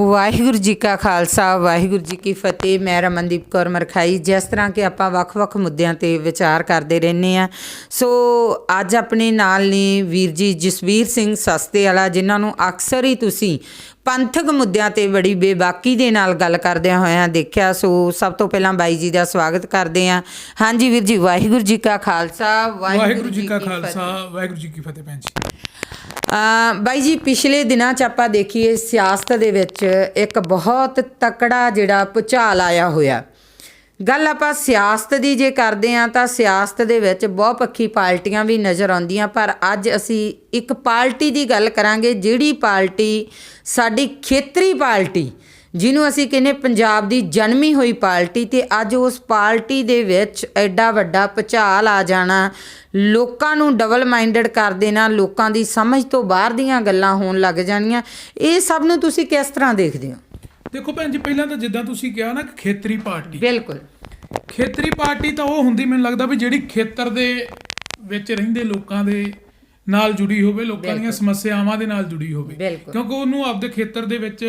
ਵਾਹਿਗੁਰੂ ਜੀ ਕਾ ਖਾਲਸਾ ਵਾਹਿਗੁਰੂ ਜੀ ਕੀ ਫਤਿਹ। ਮੈਂ ਰਮਨਦੀਪ ਕੌਰ ਮਰਖਾਈ। ਜਿਸ ਤਰ੍ਹਾਂ ਕਿ ਆਪਾਂ ਵੱਖ-ਵੱਖ ਮੁੱਦਿਆਂ ਤੇ ਵਿਚਾਰ ਕਰਦੇ ਰਹਿੰਦੇ ਆ ਸੋ ਅੱਜ ਆਪਣੇ ਨਾਲ ਨੇ ਵੀਰ ਜੀ ਜਸਵੀਰ ਸਿੰਘ ਸਸਤੇ ਵਾਲਾ ਜਿਨ੍ਹਾਂ ਨੂੰ ਅਕਸਰ ਹੀ ਤੁਸੀਂ ਪੰਥਕ ਮੁੱਦਿਆਂ ਤੇ ਬੜੀ ਬੇਬਾਕੀ ਦੇ ਨਾਲ ਗੱਲ ਕਰਦਿਆਂ ਹੋਇਆਂ ਦੇਖਿਆ। ਸੋ ਸਭ ਤੋਂ ਪਹਿਲਾਂ ਬਾਈ ਜੀ ਦਾ ਸਵਾਗਤ ਕਰਦੇ ਆ ਹਾਂਜੀ ਵੀਰ ਜੀ ਵਾਹਿਗੁਰੂ ਜੀ ਕਾ ਖਾਲਸਾ ਵਾਹਿਗੁਰੂ ਜੀ ਕਾ ਖਾਲਸਾ ਵਾਹਿਗੁਰੂ ਜੀ ਕੀ ਫਤਿਹ ਭੈਣ ਜੀ। ਬਾਈ ਜੀ, ਪਿਛਲੇ ਦਿਨਾਂ ਚ ਆਪਾਂ ਦੇਖੀਏ ਸਿਆਸਤ ਦੇ ਵਿੱਚ ਇੱਕ ਬਹੁਤ ਤਕੜਾ ਜਿਹੜਾ ਭੁਚਾਲ ਆਇਆ ਹੋਇਆ। ਗੱਲ ਆਪਾਂ ਸਿਆਸਤ ਦੀ ਜੇ ਕਰਦੇ ਆ ਤਾਂ ਸਿਆਸਤ ਦੇ ਵਿੱਚ ਬਹੁਪੱਖੀ ਪਾਰਟੀਆਂ ਵੀ ਨਜ਼ਰ ਆਉਂਦੀਆਂ, ਪਰ ਅੱਜ ਅਸੀਂ ਇੱਕ ਪਾਰਟੀ ਦੀ ਗੱਲ ਕਰਾਂਗੇ, ਜਿਹੜੀ ਪਾਰਟੀ ਸਾਡੀ ਖੇਤਰੀ ਪਾਰਟੀ ਜਿਹਨੂੰ ਅਸੀਂ ਕਹਿੰਦੇ ਪੰਜਾਬ ਦੀ ਜਨਮੀ ਹੋਈ ਪਾਰਟੀ ਤੇ ਅੱਜ ਉਸ ਪਾਰਟੀ ਦੇ ਵਿੱਚ ਐਡਾ ਵੱਡਾ ਭੁਚਾਲ ਆ ਜਾਣਾ ਲੋਕਾਂ ਨੂੰ ਡਬਲ ਮਾਈਂਡਡ ਕਰ ਦੇਣਾ ਲੋਕਾਂ ਦੀ ਸਮਝ ਤੋਂ ਬਾਹਰ ਦੀਆਂ ਗੱਲਾਂ ਹੋਣ ਲੱਗ ਜਾਣੀਆਂ ਇਹ ਸਭ ਨੂੰ ਤੁਸੀਂ ਕਿਸ ਤਰ੍ਹਾਂ ਦੇਖਦੇ ਹੋ? ਦੇਖੋ ਭੈਣ ਜੀ ਪਹਿਲਾਂ ਤਾਂ ਜਿੱਦਾਂ ਤੁਸੀਂ ਕਿਹਾ ਨਾ ਕਿ ਖੇਤਰੀ ਪਾਰਟੀ। ਬਿਲਕੁਲ। ਖੇਤਰੀ ਪਾਰਟੀ ਤਾਂ ਉਹ ਹੁੰਦੀ ਮੈਨੂੰ ਲੱਗਦਾ ਵੀ ਜਿਹੜੀ ਖੇਤਰ ਦੇ ਵਿੱਚ ਰਹਿੰਦੇ ਲੋਕਾਂ ਦੇ ਨਾਲ ਜੁੜੀ ਹੋਵੇ ਲੋਕਾਂ ਦੀਆਂ ਸਮੱਸਿਆਵਾਂ ਦੇ ਨਾਲ ਜੁੜੀ ਹੋਵੇ। ਕਿਉਂਕਿ ਉਹਨੂੰ ਆਪਦੇ ਖੇਤਰ ਦੇ ਵਿੱਚ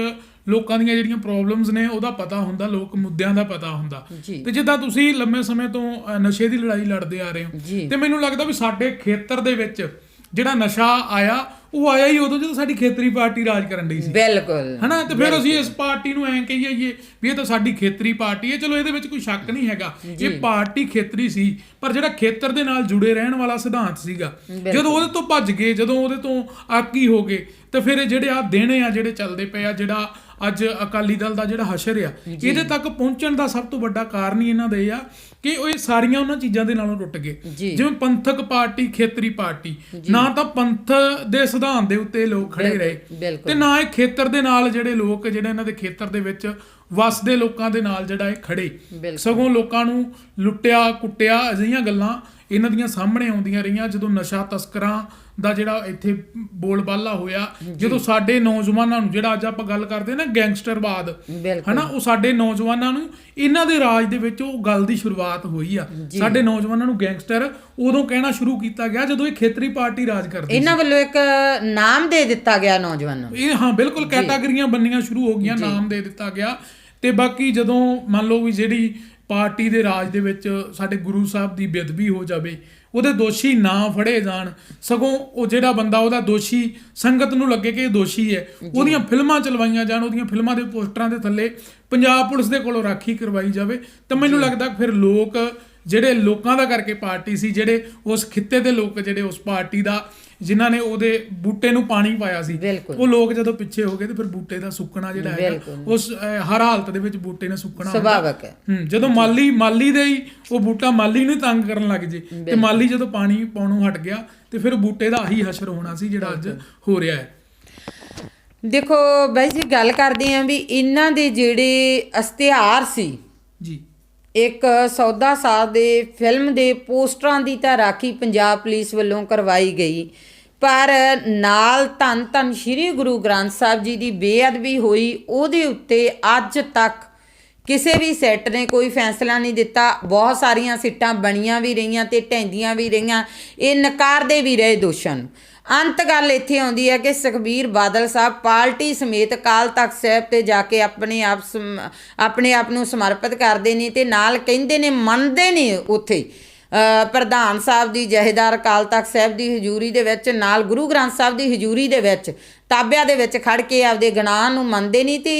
ਲੋਕਾਂ ਦੀਆਂ ਜਿਹੜੀਆਂ ਪ੍ਰੋਬਲਮਸ ਨੇ ਉਹਦਾ ਪਤਾ ਹੁੰਦਾ ਲੋਕ ਮੁੱਦਿਆਂ ਦਾ ਪਤਾ ਹੁੰਦਾ। ਤੇ ਜਿੱਦਾਂ ਤੁਸੀਂ ਲੰਮੇ ਸਮੇਂ ਤੋਂ ਨਸ਼ੇ ਦੀ ਲੜਾਈ ਲੜਦੇ ਆ ਰਹੇ। ਹੋ ਤੇ ਮੈਨੂੰ ਲੱਗਦਾ ਵੀ ਸਾਡੇ ਖੇਤਰ ਦੇ ਵਿੱਚ ਜਿਹੜਾ ਨਸ਼ਾ ਆਇਆ ਉਹ ਆਇਆ ਹੀ ਉਦੋਂ ਜਦੋਂ ਸਾਡੀ ਖੇਤਰੀ ਪਾਰਟੀ ਰਾਜ ਕਰਨ ਡਈ ਸੀ। ਬਿਲਕੁਲ। ਹਨਾ? ਤੇ ਫਿਰ ਅਸੀਂ ਇਸ ਪਾਰਟੀ ਨੂੰ ਐਂ ਕਹੀਏ ਵੀ ਇਹ ਤਾਂ ਸਾਡੀ ਖੇਤਰੀ ਪਾਰਟੀ ਹੈ। ਚਲੋ ਇਹਦੇ ਵਿੱਚ ਕੋਈ ਸ਼ੱਕ ਨਹੀਂ ਹੈਗਾ। ਇਹ ਪਾਰਟੀ ਖੇਤਰੀ ਸੀ ਪਰ ਜਿਹੜਾ ਖੇਤਰ ਦੇ ਨਾਲ ਜੁੜੇ ਰਹਿਣ ਵਾਲਾ ਸਿਧਾਂਤ ਸੀਗਾ। ਜਦੋਂ ਉਹਦੇ ਤੋਂ ਭੱਜ ਗਏ ਜਦੋਂ ਉਹਦੇ ਤੋਂ ਆਕੀ ਹੋ ਗਏ ਤੇ ਫਿਰ ਇਹ ਜਿਹੜੇ ਆ ਦਿਨ ਆ ਜਿਹੜੇ ਚੱਲਦੇ ਪਏ ਆ ਜਿਹੜਾ ਅੱਜ ਅਕਾਲੀ ਦਲ ਦਾ ਜਿਹੜਾ ਹਸ਼ਰ ਆ ਇਹਦੇ ਤੱਕ ਪਹੁੰਚਣ ਦਾ ਸਭ ਤੋਂ ਵੱਡਾ ਕਾਰਨ ਹੀ ਇਹਨਾਂ ਦੇ ਇਹ ਆ ਕਿ ਉਹ ਇਹ ਸਾਰੀਆਂ ਉਹਨਾਂ ਚੀਜ਼ਾਂ ਦੇ ਨਾਲੋਂ ਟੁੱਟ ਗਏ। ਜਿਵੇਂ ਪੰਥਕ ਪਾਰਟੀ ਖੇਤਰੀ ਪਾਰਟੀ। ਨਾ ਤਾਂ ਪੰਥ ਦੇ ਸਿਧਾਂਤ ਦੇ ਉੱਤੇ ਲੋਕ ਖੜੇ ਰਹੇ ਤੇ ਨਾ ਇਹ ਖੇਤਰ ਦੇ ਨਾਲ ਜਿਹੜੇ ਲੋਕ ਜਿਹੜੇ ਇਹਨਾਂ ਦੇ ਖੇਤਰ ਦੇ ਵਿੱਚ ਵਸਦੇ ਲੋਕਾਂ ਦੇ ਨਾਲ ਜਿਹੜਾ ਇਹ ਖੜੇ। ਸਗੋਂ ਲੋਕਾਂ ਨੂੰ ਲੁੱਟਿਆ ਕੁੱਟਿਆ ਅਜਿਹੀਆਂ ਗੱਲਾਂ ਇਹਨਾਂ ਦੀਆਂ ਸਾਹਮਣੇ ਆਉਂਦੀਆਂ ਰਹੀਆਂ ਜਦੋਂ ਨਸ਼ਾ ਤਸਕਰਾਂ ਦਾ ਜਿਹੜਾ ਇੱਥੇ ਬੋਲਬਾਲਾ ਹੋਇਆ ਜਦੋਂ ਸਾਡੇ ਨੌਜਵਾਨਾਂ ਨੂੰ ਜਿਹੜਾ ਅੱਜ ਆਪਾਂ ਗੱਲ ਕਰਦੇ ਨਾ ਗੈਂਗਸਟਰਵਾਦ ਹਨਾ ਉਹ ਸਾਡੇ ਨੌਜਵਾਨਾਂ ਨੂੰ ਇਹਨਾਂ ਦੇ ਰਾਜ ਦੇ ਵਿੱਚ ਉਹ ਗੱਲ ਦੀ ਸ਼ੁਰੂਆਤ ਹੋਈ ਆ। ਸਾਡੇ ਨੌਜਵਾਨਾਂ ਨੂੰ ਗੈਂਗਸਟਰ ਉਦੋਂ ਕਹਿਣਾ ਸ਼ੁਰੂ ਕੀਤਾ ਗਿਆ ਜਦੋਂ ਇਹ ਖੇਤਰੀ ਪਾਰਟੀ ਰਾਜ ਕਰਦੀ ਇਹਨਾਂ ਵੱਲੋਂ ਇੱਕ ਨਾਮ ਦੇ ਦਿੱਤਾ ਗਿਆ ਨੌਜਵਾਨਾਂ ਨੂੰ। ਇਹ ਹਾਂ ਬਿਲਕੁਲ ਕੈਟਾਗਰੀਆਂ ਬੰਨੀਆਂ ਸ਼ੁਰੂ ਹੋ ਗਈਆਂ ਨਾਮ ਦੇ ਦਿੱਤਾ ਗਿਆ। ਤੇ ਬਾਕੀ ਜਦੋਂ ਮੰਨ ਲਓ ਵੀ ਜਿਹੜੀ ਪਾਰਟੀ ਦੇ ਰਾਜ ਦੇ ਵਿੱਚ ਸਾਡੇ ਗੁਰੂ ਸਾਹਿਬ ਦੀ ਬੇਦਬੀ ਹੋ ਜਾਵੇ ਉਹਦੇ ਦੋਸ਼ੀ ਨਾ ਫੜੇ ਜਾਣ ਸਗੋਂ ਉਹ ਜਿਹੜਾ ਬੰਦਾ ਉਹਦਾ ਦੋਸ਼ੀ ਸੰਗਤ ਨੂੰ ਲੱਗੇ ਕਿ ਇਹ ਦੋਸ਼ੀ ਹੈ ਉਹਦੀਆਂ ਫਿਲਮਾਂ ਚਲਵਾਈਆਂ ਜਾਣ ਉਹਦੀਆਂ ਫਿਲਮਾਂ ਦੇ ਪੋਸਟਰਾਂ ਦੇ ਥੱਲੇ ਪੰਜਾਬ ਪੁਲਿਸ ਦੇ ਕੋਲੋਂ ਰਾਖੀ ਕਰਵਾਈ ਜਾਵੇ ਤਾਂ ਮੈਨੂੰ ਲੱਗਦਾ ਫਿਰ ਲੋਕ ਜਿਹੜੇ ਲੋਕਾਂ ਦਾ ਕਰਕੇ ਪਾਰਟੀ ਸੀ ਜਿਹੜੇ ਉਸ ਖਿੱਤੇ ਦੇ ਲੋਕ ਜਿਹੜੇ ਉਸ ਪਾਰਟੀ ਦਾ ਜਿਨ੍ਹਾਂ ਨੇ ਉਹਦੇ ਬੂਟੇ ਨੂੰ ਪਾਣੀ ਪਾਇਆ ਸੀ। ਉਹ ਲੋਕ ਜਦੋਂ ਪਿੱਛੇ ਹੋ ਗਏ ਤੇ ਫਿਰ ਬੂਟੇ ਦਾ ਸੁੱਕਣਾ ਜਿਹੜਾ ਬਿਲਕੁਲ। ਉਸ ਹਰ ਹਾਲਤ ਦੇ ਵਿੱਚ ਬੂਟੇ ਨੇ ਸੁੱਕਣਾ। ਸੁਭਾਵਕ ਹੈ ਹੂੰ ਜਦੋਂ ਮਾਲੀ ਮਾਲੀ ਦੇ ਹੀ ਉਹ ਬੂਟਾ ਮਾਲੀ ਨੂੰ ਹੀ ਤੰਗ ਕਰਨ ਲੱਗ ਜੇ ਤੇ ਮਾਲੀ ਜਦੋਂ ਪਾਣੀ ਪਾਉਣੋਂ ਹਟ ਗਿਆ ਤੇ ਫਿਰ ਬੂਟੇ ਦਾ ਆਹੀ ਹਸ਼ਰ ਹੋਣਾ ਸੀ ਜਿਹੜਾ ਅੱਜ ਹੋ ਰਿਹਾ ਹੈ ਦੇਖੋ ਬਾਈ ਜੀ ਗੱਲ ਕਰਦੇ ਆਂ ਵੀ ਇਹਨਾਂ ਦੇ ਜਿਹੜੇ ਇਸ਼ਤਿਹਾਰ ਸੀ ਜੀ ਇੱਕ ਸੌਦਾ ਸਾਧ ਦੇ ਫਿਲਮ ਦੇ ਪੋਸਟਰਾਂ ਦੀ ਤਾਂ ਰਾਖੀ ਪੰਜਾਬ ਪੁਲਿਸ ਵੱਲੋਂ ਕਰਵਾਈ ਗਈ। ਪਰ ਨਾਲ ਧੰਨ ਧੰਨ ਸ੍ਰੀ ਗੁਰੂ ਗ੍ਰੰਥ ਸਾਹਿਬ ਜੀ ਦੀ ਬੇਅਦਬੀ ਹੋਈ, ਉਹਦੇ ਉੱਤੇ ਅੱਜ ਤੱਕ ਕਿਸੇ ਵੀ ਸੈੱਟ ਨੇ ਕੋਈ ਫੈਸਲਾ ਨਹੀਂ ਦਿੱਤਾ। ਬਹੁਤ ਸਾਰੀਆਂ ਸਿੱਟਾਂ ਬਣੀਆਂ ਵੀ ਰਹੀਆਂ ਤੇ ਢੈਂਦੀਆਂ ਵੀ ਰਹੀਆਂ। ਇਹ ਨਕਾਰਦੇ ਵੀ ਰਹੇ ਦੋਸ਼ਾਂ ਨੂੰ। ਅੰਤ ਗੱਲ ਇੱਥੇ ਆਉਂਦੀ ਹੈ ਕਿ ਸੁਖਬੀਰ ਬਾਦਲ ਸਾਹਿਬ ਪਾਰਟੀ ਸਮੇਤ ਕਾਲ ਤਖਤ ਸਾਹਿਬ ਤੇ ਜਾ ਕੇ ਆਪਣੇ ਆਪ ਸਮ- ਆਪਣੇ ਆਪ ਨੂੰ ਸਮਰਪਿਤ ਕਰਦੇ ਨੇ ਤੇ ਨਾਲ ਕਹਿੰਦੇ ਨੇ ਮੰਨਦੇ ਨੇ ਉੱਥੇ। ਪ੍ਰਧਾਨ ਸਾਹਿਬ ਦੀ ਜਹੇਦਾਰ ਕਾਲ ਤਖਤ ਸਾਹਿਬ ਦੀ ਹਜ਼ੂਰੀ ਦੇ ਵਿੱਚ, ਨਾਲ ਗੁਰੂ ਗ੍ਰੰਥ ਸਾਹਿਬ ਦੀ ਹਜ਼ੂਰੀ ਦੇ ਵਿੱਚ, ਤਾਬਿਆਂ ਦੇ ਵਿੱਚ ਖੜ ਕੇ ਆਪਦੇ ਗੁਨਾਹ ਨੂੰ ਮੰਨਦੇ ਨਹੀਂ ਤੇ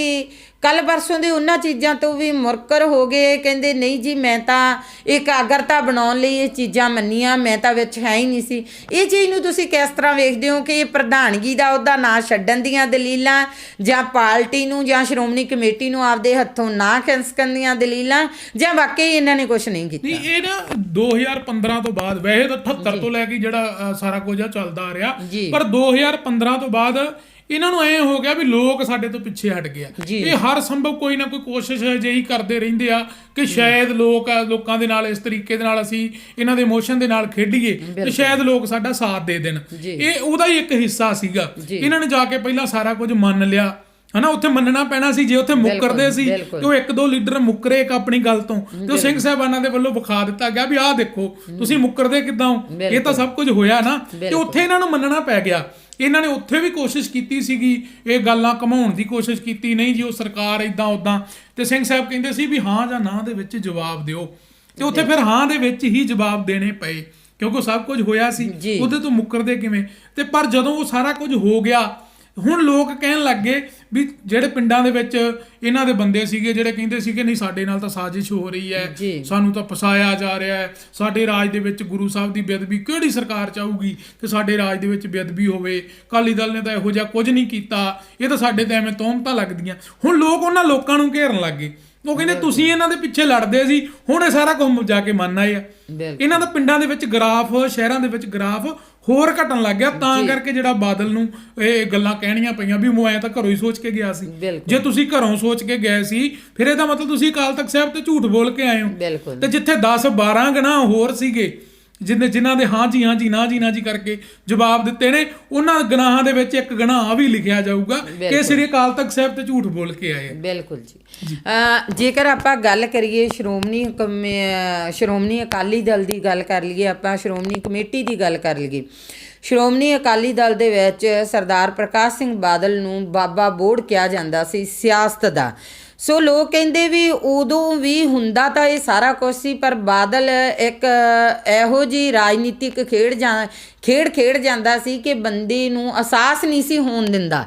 ਕੱਲ ਪਰਸੋਂ ਦੇ ਉਹਨਾਂ ਚੀਜ਼ਾਂ ਤੋਂ ਵੀ ਮੁਰਕਰ ਹੋ ਗਏ। ਕਹਿੰਦੇ ਨਹੀਂ ਜੀ ਮੈਂ ਤਾਂ ਇਕਾਗਰਤਾ ਬਣਾਉਣ ਲਈ ਇਹ ਚੀਜ਼ਾਂ ਮੰਨੀਆਂ। ਮੈਂ ਤਾਂ ਵਿੱਚ ਹੈ ਹੀ ਨਹੀਂ ਸੀ। ਇਹ ਚੀਜ਼ ਨੂੰ ਤੁਸੀਂ ਕਿਸ ਤਰ੍ਹਾਂ ਵੇਖਦੇ ਹੋ ਕਿ ਇਹ ਪ੍ਰਧਾਨਗੀ ਦਾ ਉਹਦਾ ਨਾਂ ਛੱਡਣ ਦੀਆਂ ਦਲੀਲਾਂ ਜਾਂ ਪਾਰਟੀ ਨੂੰ ਜਾਂ ਸ਼੍ਰੋਮਣੀ ਕਮੇਟੀ ਨੂੰ ਆਪਦੇ ਹੱਥੋਂ ਨਾ ਖਿਸਕਣ ਦੀਆਂ ਦਲੀਲਾਂ ਜਾਂ ਵਾਕਈ ਇਹਨਾਂ ਨੇ ਕੁਝ ਨਹੀਂ ਕੀਤਾ? ਨਹੀਂ ਇਹ ਨਾ 2015 ਤੋਂ ਬਾਅਦ ਵੈਸੇ ਤਾਂ 78 ਤੋਂ ਲੈ ਕੇ ਜਿਹੜਾ ਸਾਰਾ ਕੁਝ ਆ ਚੱਲਦਾ ਆ ਰਿਹਾ। ਪਰ 2015 ਤੋਂ ਬਾਅਦ ਇਹਨਾਂ ਨੂੰ ਐ ਹੋ ਗਿਆ ਵੀ ਲੋਕ ਸਾਡੇ ਤੋਂ ਪਿੱਛੇ ਹਟ ਗਏ ਆ। ਇਹ ਹਰ ਸੰਭਵ ਕੋਈ ਨਾ ਕੋਈ ਕੋਸ਼ਿਸ਼ ਅਜਿਹੀ ਕਰਦੇ ਰਹਿੰਦੇ ਆ ਕਿ ਸ਼ਾਇਦ ਲੋਕ ਲੋਕਾਂ ਦੇ ਨਾਲ ਇਸ ਤਰੀਕੇ ਦੇ ਨਾਲ ਅਸੀਂ ਇਹਨਾਂ ਦੇ ਇਮੋਸ਼ਨ ਦੇ ਨਾਲ ਖੇਡੀਏ ਤੇ ਸ਼ਾਇਦ ਲੋਕ ਸਾਡਾ ਸਾਥ ਦੇ ਦੇਣ। ਇਹ ਉਹਦਾ ਹੀ ਇੱਕ ਹਿੱਸਾ ਸੀਗਾ। ਇਹਨਾਂ ਨੇ ਜਾ ਕੇ ਪਹਿਲਾਂ ਸਾਰਾ ਕੁਝ ਮੰਨ ਲਿਆ ਹਨਾ ਉੱਥੇ ਮੰਨਣਾ ਪੈਣਾ ਸੀ ਜੇ ਉੱਥੇ ਮੁੱਕਰਦੇ ਸੀ। ਤੇ ਉਹ ਇੱਕ ਦੋ ਲੀਡਰ ਮੁੱਕਰੇ ਇੱਕ ਆਪਣੀ ਗੱਲ ਤੋਂ। ਤੇ ਉਹ ਸਿੰਘ ਸਾਹਿਬਾਨਾਂ ਦੇ ਵੱਲੋਂ ਵਿਖਾ ਦਿੱਤਾ ਗਿਆ ਵੀ ਆਹ ਦੇਖੋ ਤੁਸੀਂ ਮੁੱਕਰਦੇ ਕਿਦਾਂ ਹੋ? ਇਹ ਤਾਂ ਸਭ ਕੁਝ ਹੋਇਆ ਨਾ। ਤੇ ਉੱਥੇ ਇਹਨਾਂ ਨੂੰ ਮੰਨਣਾ ਪੈ ਗਿਆ। ਇਹਨਾਂ ਨੇ ਉੱਥੇ ਵੀ ਕੋਸ਼ਿਸ਼ ਕੀਤੀ ਸੀਗੀ ਇਹ ਗੱਲਾਂ ਘਮਾਉਣ ਦੀ ਕੋਸ਼ਿਸ਼ ਕੀਤੀ ਨਹੀਂ ਜੀ ਉਹ ਸਰਕਾਰ ਇਦਾਂ ਉਦਾਂ ਤੇ ਸਿੰਘ ਸਾਹਿਬ ਕਹਿੰਦੇ ਸੀ ਵੀ ਹਾਂ ਜਾਂ ਨਾ ਦੇ ਵਿੱਚ ਜਵਾਬ ਦਿਓ। ਤੇ ਉੱਥੇ ਫਿਰ ਹਾਂ ਦੇ ਵਿੱਚ ਹੀ ਜਵਾਬ ਦੇਣੇ ਪਏ ਕਿਉਂਕਿ ਸਭ ਕੁਝ ਹੋਇਆ ਸੀ। ਉਹਦੇ ਤੋਂ ਮੁੱਕਰਦੇ ਕਿਵੇਂ? ਤੇ ਪਰ ਜਦੋਂ ਉਹ ਸਾਰਾ ਕੁਝ ਹੋ ਗਿਆ ਹੁਣ ਲੋਕ ਕਹਿਣ ਲੱਗੇ ਵੀ ਜਿਹੜੇ ਪਿੰਡਾਂ ਦੇ ਵਿੱਚ ਇਹਨਾਂ ਦੇ ਬੰਦੇ ਸੀਗੇ ਜਿਹੜੇ ਕਹਿੰਦੇ ਸੀਗੇ ਨਹੀਂ ਸਾਡੇ ਨਾਲ ਤਾਂ ਸਾਜ਼ਿਸ਼ ਹੋ ਰਹੀ ਹੈ। ਸਾਨੂੰ ਤਾਂ ਫਸਾਇਆ ਜਾ ਰਿਹਾ ਹੈ ਸਾਡੇ ਰਾਜ ਦੇ ਵਿੱਚ ਗੁਰੂ ਸਾਹਿਬ ਦੀ ਬੇਅਦਬੀ ਕਿਹੜੀ ਸਰਕਾਰ ਚਾਹੂਗੀ ਤੇ ਸਾਡੇ ਰਾਜ ਦੇ ਵਿੱਚ ਬੇਅਦਬੀ ਹੋਵੇ? ਕਾਲੀ ਦਲ ਨੇ ਤਾਂ ਇਹੋ ਜਿਹਾ ਕੁਝ ਨਹੀਂ ਕੀਤਾ ਇਹ ਤਾਂ ਸਾਡੇ ਤੇ ਐਵੇਂ ਤੋਮਤਾਂ ਲੱਗਦੀਆਂ। ਹੁਣ ਲੋਕ ਉਹਨਾਂ ਲੋਕਾਂ ਨੂੰ ਘੇਰਨ ਲੱਗੇ ਉਹ ਕਹਿੰਦੇ ਤੁਸੀਂ ਇਹਨਾਂ ਦੇ ਪਿੱਛੇ ਲੜਦੇ ਸੀ ਹੁਣ ਇਹ ਸਾਰਾ ਕੁਝ ਜਾ ਕੇ ਮੰਨ ਆਏ ਆ। ਇਹਨਾਂ ਦਾ ਪਿੰਡਾਂ ਦੇ ਵਿੱਚ ਗ੍ਰਾਫ ਸ਼ਹਿਰਾਂ ਦੇ ਵਿੱਚ ਗ੍ਰਾਫ ਹੋਰ ਘਟਣ ਲੱਗ ਗਿਆ ਤਾਂ ਕਰਕੇ ਜਿਹੜਾ ਬਾਦਲ ਨੂੰ ਇਹ ਗੱਲਾਂ ਕਹਿਣੀਆਂ ਪਈਆਂ ਵੀ ਮੈਂ ਤਾਂ ਘਰੋਂ ਹੀ ਸੋਚ ਕੇ ਗਿਆ ਸੀ। ਜੇ ਤੁਸੀਂ ਘਰੋਂ ਸੋਚ ਕੇ ਗਏ ਸੀ ਫਿਰ ਇਹਦਾ ਮਤਲਬ ਤੁਸੀਂ ਅਕਾਲ ਤਖਤ ਸਾਹਿਬ ਤੇ ਝੂਠ ਬੋਲ ਕੇ ਆਏ ਹੋ। ਤੇ ਜਿੱਥੇ 10 12 ਗਨਾਹ ਹੋਰ ਸੀਗੇ ਜਿੰਨੇ ਜਿਨ੍ਹਾਂ ਦੇ ਹਾਂ ਜੀ ਹਾਂ ਜੀ ਨਾ ਜੀ ਨਾ ਜੀ ਕਰਕੇ ਜਵਾਬ ਦਿੱਤੇ ਨੇ ਉਹਨਾਂ ਗਨਾਹਾਂ ਦੇ ਵਿੱਚ ਇੱਕ ਗਨਾਹ ਵੀ ਲਿਖਿਆ ਜਾਊਗਾ ਕਿ ਸ੍ਰੀ ਅਕਾਲ ਤਖਤ ਸਾਹਿਬ ਤੇ ਝੂਠ ਬੋਲ ਕੇ ਆਏ। ਬਿਲਕੁਲ ਜੀ। ਜੇਕਰ ਆਪਾਂ ਗੱਲ ਕਰੀਏ ਸ਼੍ਰੋਮਣੀ ਸ਼੍ਰੋਮਣੀ ਅਕਾਲੀ ਦਲ ਦੀ ਗੱਲ ਕਰ ਲਈਏ ਆਪਾਂ ਸ਼੍ਰੋਮਣੀ ਕਮੇਟੀ ਦੀ ਗੱਲ ਕਰ ਲਈਏ ਸ਼੍ਰੋਮਣੀ ਅਕਾਲੀ ਦਲ ਦੇ ਵਿੱਚ ਸਰਦਾਰ ਪ੍ਰਕਾਸ਼ ਸਿੰਘ ਬਾਦਲ ਨੂੰ ਬਾਬਾ ਬੋੜ ਕਿਹਾ ਜਾਂਦਾ ਸੀ ਸਿਆਸਤ ਦਾ। ਸੋ ਲੋਕ ਕਹਿੰਦੇ ਵੀ ਉਦੋਂ ਵੀ ਹੁੰਦਾ ਤਾਂ ਇਹ ਸਾਰਾ ਕੁਝ ਸੀ, ਪਰ ਬਾਦਲ ਇੱਕ ਇਹੋ ਜੀ ਰਾਜਨੀਤਿਕ ਖੇਡ ਜਾਂ ਖੇਡ ਖੇਡ ਜਾਂਦਾ ਸੀ ਕਿ ਬੰਦੇ ਨੂੰ ਅਹਿਸਾਸ ਨਹੀਂ ਸੀ ਹੋਣ ਦਿੰਦਾ।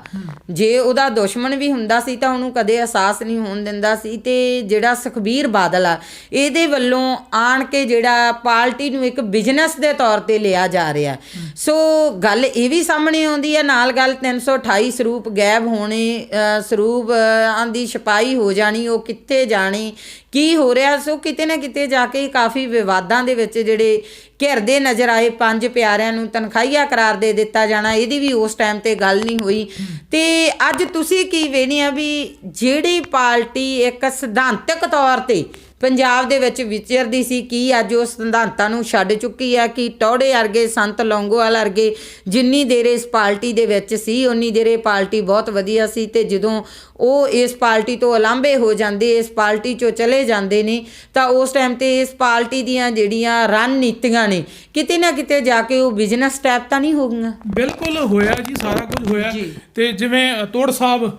ਜੇ ਉਹਦਾ ਦੁਸ਼ਮਣ ਵੀ ਹੁੰਦਾ ਸੀ ਤਾਂ ਉਹਨੂੰ ਕਦੇ ਅਹਿਸਾਸ ਨਹੀਂ ਹੋਣ ਦਿੰਦਾ ਸੀ ਤੇ ਜਿਹੜਾ ਸੁਖਬੀਰ ਬਾਦਲ ਆ ਇਹਦੇ ਵੱਲੋਂ ਆਣ ਕੇ ਜਿਹੜਾ ਪਾਰਟੀ ਨੂੰ ਇੱਕ ਬਿਜ਼ਨਸ ਦੇ ਤੌਰ ਤੇ ਲਿਆ ਜਾ ਰਿਹਾ। ਸੋ ਗੱਲ ਇਹ ਵੀ ਸਾਹਮਣੇ ਆਉਂਦੀ ਹੈ ਨਾਲ ਗੱਲ 328 ਸਰੂਪ ਗਾਇਬ ਹੋਣੇ ਅ, ਸਰੂਪਾਂ ਦੀ ਛਪਾਈ ਹੋ ਜਾਣੀ ਉਹ ਕਿੱਥੇ ਜਾਣੀ ਕੀ ਹੋ ਰਿਹਾ? ਸੋ ਕਿਤੇ ਨਾ ਕਿਤੇ ਜਾ ਕੇ ਕਾਫੀ ਵਿਵਾਦਾਂ ਦੇ ਵਿੱਚ ਜਿਹੜੇ ਘਿਰਦੇ ਨਜ਼ਰ ਆਏ, ਪੰਜ ਪਿਆਰਿਆਂ ਨੂੰ ਤਨਖਾਹੀਆ ਕਰਾਰ ਦੇ ਦਿੱਤਾ ਜਾਣਾ, ਇਹਦੀ ਵੀ ਉਸ ਟਾਈਮ ਤੇ ਗੱਲ ਨਹੀਂ ਹੋਈ। ਤੇ ਅੱਜ ਤੁਸੀਂ ਕੀ ਵੇਣੀ ਆ ਵੀ ਜਿਹੜੀ ਪਾਰਟੀ ਇੱਕ ਸਿਧਾਂਤਕ ਤੌਰ ਤੇ ਪੰਜਾਬ ਦੇ ਵਿੱਚ ਵਿਚਰਦੀ ਸੀ ਕੀ ਅੱਜ ਉਹ ਸਿਧਾਂਤਾਂ ਨੂੰ ਛੱਡ ਚੁੱਕੀ ਆ ਕਿ ਟੌੜੇ ਵਰਗੇ ਸੰਤ ਲੌਂਗੋਵਾਲ ਵਰਗੇ ਜਿੰਨੀ ਦੇਰ ਇਸ ਪਾਰਟੀ ਦੇ ਵਿੱਚ ਸੀ ਉਨੀ ਦੇਰ ਇਹ ਪਾਰਟੀ ਬਹੁਤ ਵਧੀਆ ਸੀ ਤੇ ਜਦੋਂ ਉਹ ਇਸ ਪਾਰਟੀ ਤੋਂ ਅਲਾਂਭੇ ਹੋ ਜਾਂਦੇ ਇਸ ਪਾਰਟੀ ਚੋਂ ਚਲੇ ਜਾਂਦੇ ਨੇ ਤਾਂ ਉਸ ਟਾਈਮ ਤੇ ਇਸ ਪਾਰਟੀ ਦੀਆਂ ਜਿਹੜੀਆਂ ਰਣਨੀਤੀਆਂ ਨੇ ਕਿਤੇ ਨਾ ਕਿਤੇ ਜਾ ਕੇ ਉਹ ਬਿਜ਼ਨਸ ਟੈਪ ਤਾਂ ਨਹੀਂ ਹੋ ਗਈਆਂ ਬਿਲਕੁਲ ਹੋਇਆ ਜੀ ਸਾਰਾ ਕੁਝ ਹੋਇਆ। ਤੇ ਜਿਵੇਂ ਤੋੜ ਸਾਹਿਬ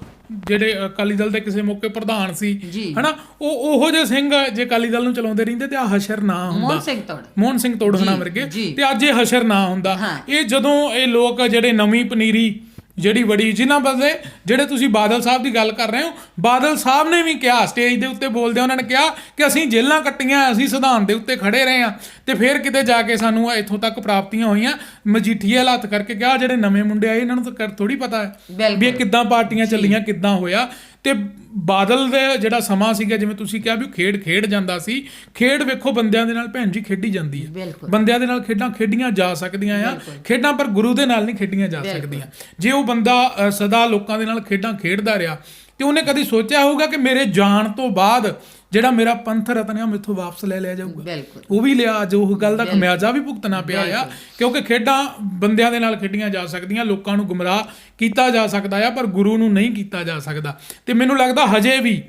ਜਿਹੜੇ ਅਕਾਲੀ ਦਲ ਦੇ ਕਿਸੇ ਮੌਕੇ ਪ੍ਰਧਾਨ ਸੀ। ਹਨਾ ਉਹ ਉਹੋ ਜਿਹੇ ਸਿੰਘ ਜੇ ਅਕਾਲੀ ਦਲ ਨੂੰ ਚਲਾਉਂਦੇ ਰਹਿੰਦੇ ਤੇ ਆ ਹਸ਼ਰ ਨਾ ਹੁੰਦਾ ਮੋਹਨ ਸਿੰਘ ਤੋੜ ਮੋਹਨ ਸਿੰਘ ਤੋੜਨਾ ਵਰਗੇ ਜੀ। ਤੇ ਅੱਜ ਇਹ ਹਸ਼ਰ ਨਾ ਹੁੰਦਾ। ਇਹ ਜਦੋਂ ਇਹ ਲੋਕ ਜਿਹੜੇ ਨਵੀਂ ਪਨੀਰੀ ਜਿਹੜੀ ਬੜੀ ਜਿਨ੍ਹਾਂ ਬੰਦੇ ਜਿਹੜੇ ਤੁਸੀਂ ਬਾਦਲ ਸਾਹਿਬ ਦੀ ਗੱਲ ਕਰ ਰਹੇ ਹੋ ਬਾਦਲ ਸਾਹਿਬ ਨੇ ਵੀ ਕਿਹਾ ਸਟੇਜ ਦੇ ਉੱਤੇ ਬੋਲਦੇ ਉਹਨਾਂ ਨੇ ਕਿਹਾ ਕਿ ਅਸੀਂ ਜੇਲਾਂ ਕੱਟੀਆਂ ਅਸੀਂ ਸਿਧਾਂਤ ਦੇ ਉੱਤੇ ਖੜੇ ਰਹੇ ਹਾਂ ਤੇ ਫਿਰ ਕਿਤੇ ਜਾ ਕੇ ਸਾਨੂੰ ਇੱਥੋਂ ਤੱਕ ਪ੍ਰਾਪਤੀਆਂ ਹੋਈਆਂ ਮਜੀਠੀਏ ਹਾਲਾਤ ਕਰਕੇ ਕਿਹਾ ਜਿਹੜੇ ਨਵੇਂ ਮੁੰਡੇ ਆਏ ਇਹਨਾਂ ਨੂੰ ਤਾਂ ਥੋੜੀ ਪਤਾ ਹੈ। ਵੀ ਇਹ ਕਿੱਦਾਂ ਪਾਰਟੀਆਂ ਚੱਲੀਆਂ ਕਿੱਦਾਂ ਹੋਇਆ ਤੇ ਬਾਦਲ ਦੇ ਜਿਹੜਾ ਸਮਾਂ ਸੀਗਾ ਜਿਵੇਂ ਤੁਸੀਂ ਕਿਹਾ ਵੀ ਖੇਡ ਖੇਡ ਜਾਂਦਾ ਸੀ ਖੇਡ ਵੇਖੋ ਬੰਦਿਆਂ ਦੇ ਨਾਲ ਭੈਣ ਜੀ ਖੇਡੀ ਜਾਂਦੀ ਹੈ ਬੰਦਿਆਂ ਦੇ ਨਾਲ ਖੇਡਾਂ ਖੇਡੀਆਂ ਜਾ ਸਕਦੀਆਂ ਆ ਖੇਡਾਂ ਪਰ ਗੁਰੂ ਦੇ ਨਾਲ ਨਹੀਂ ਖੇਡੀਆਂ ਜਾ ਸਕਦੀਆਂ। ਜੇ ਉਹ ਬੰਦਾ ਸਦਾ ਲੋਕਾਂ ਦੇ ਨਾਲ ਖੇਡਾਂ ਖੇਡਦਾ ਰਿਹਾ ਤੇ ਉਹਨੇ ਕਦੀ ਸੋਚਿਆ ਹੋਊਗਾ ਕਿ ਮੇਰੇ ਜਾਣ ਤੋਂ ਬਾਅਦ ਜਿਹੜਾ ਮੇਰਾ ਪੰਥ ਰਤਨ ਆ ਮੈਥੋਂ ਵਾਪਸ ਲੈ ਲਿਆ ਜਾਊਗਾ। ਉਹ ਵੀ ਲਿਆ ਅੱਜ ਉਹ ਗੱਲ ਦਾ ਖਮਿਆਜ਼ਾ ਵੀ ਭੁਗਤਣਾ ਪਿਆ ਆ ਕਿਉਂਕਿ ਖੇਡਾਂ ਬੰਦਿਆਂ ਦੇ ਨਾਲ ਖੇਡੀਆਂ ਜਾ ਸਕਦੀਆਂ ਲੋਕਾਂ ਨੂੰ ਗੁੰਮਰਾਹ ਕੀਤਾ ਜਾ ਸਕਦਾ ਆ ਪਰ ਗੁਰੂ ਨੂੰ ਨਹੀਂ ਕੀਤਾ ਜਾ ਸਕਦਾ। ਤੇ ਮੈਨੂੰ ਲੱਗਦਾ ਹਜੇ ਵੀ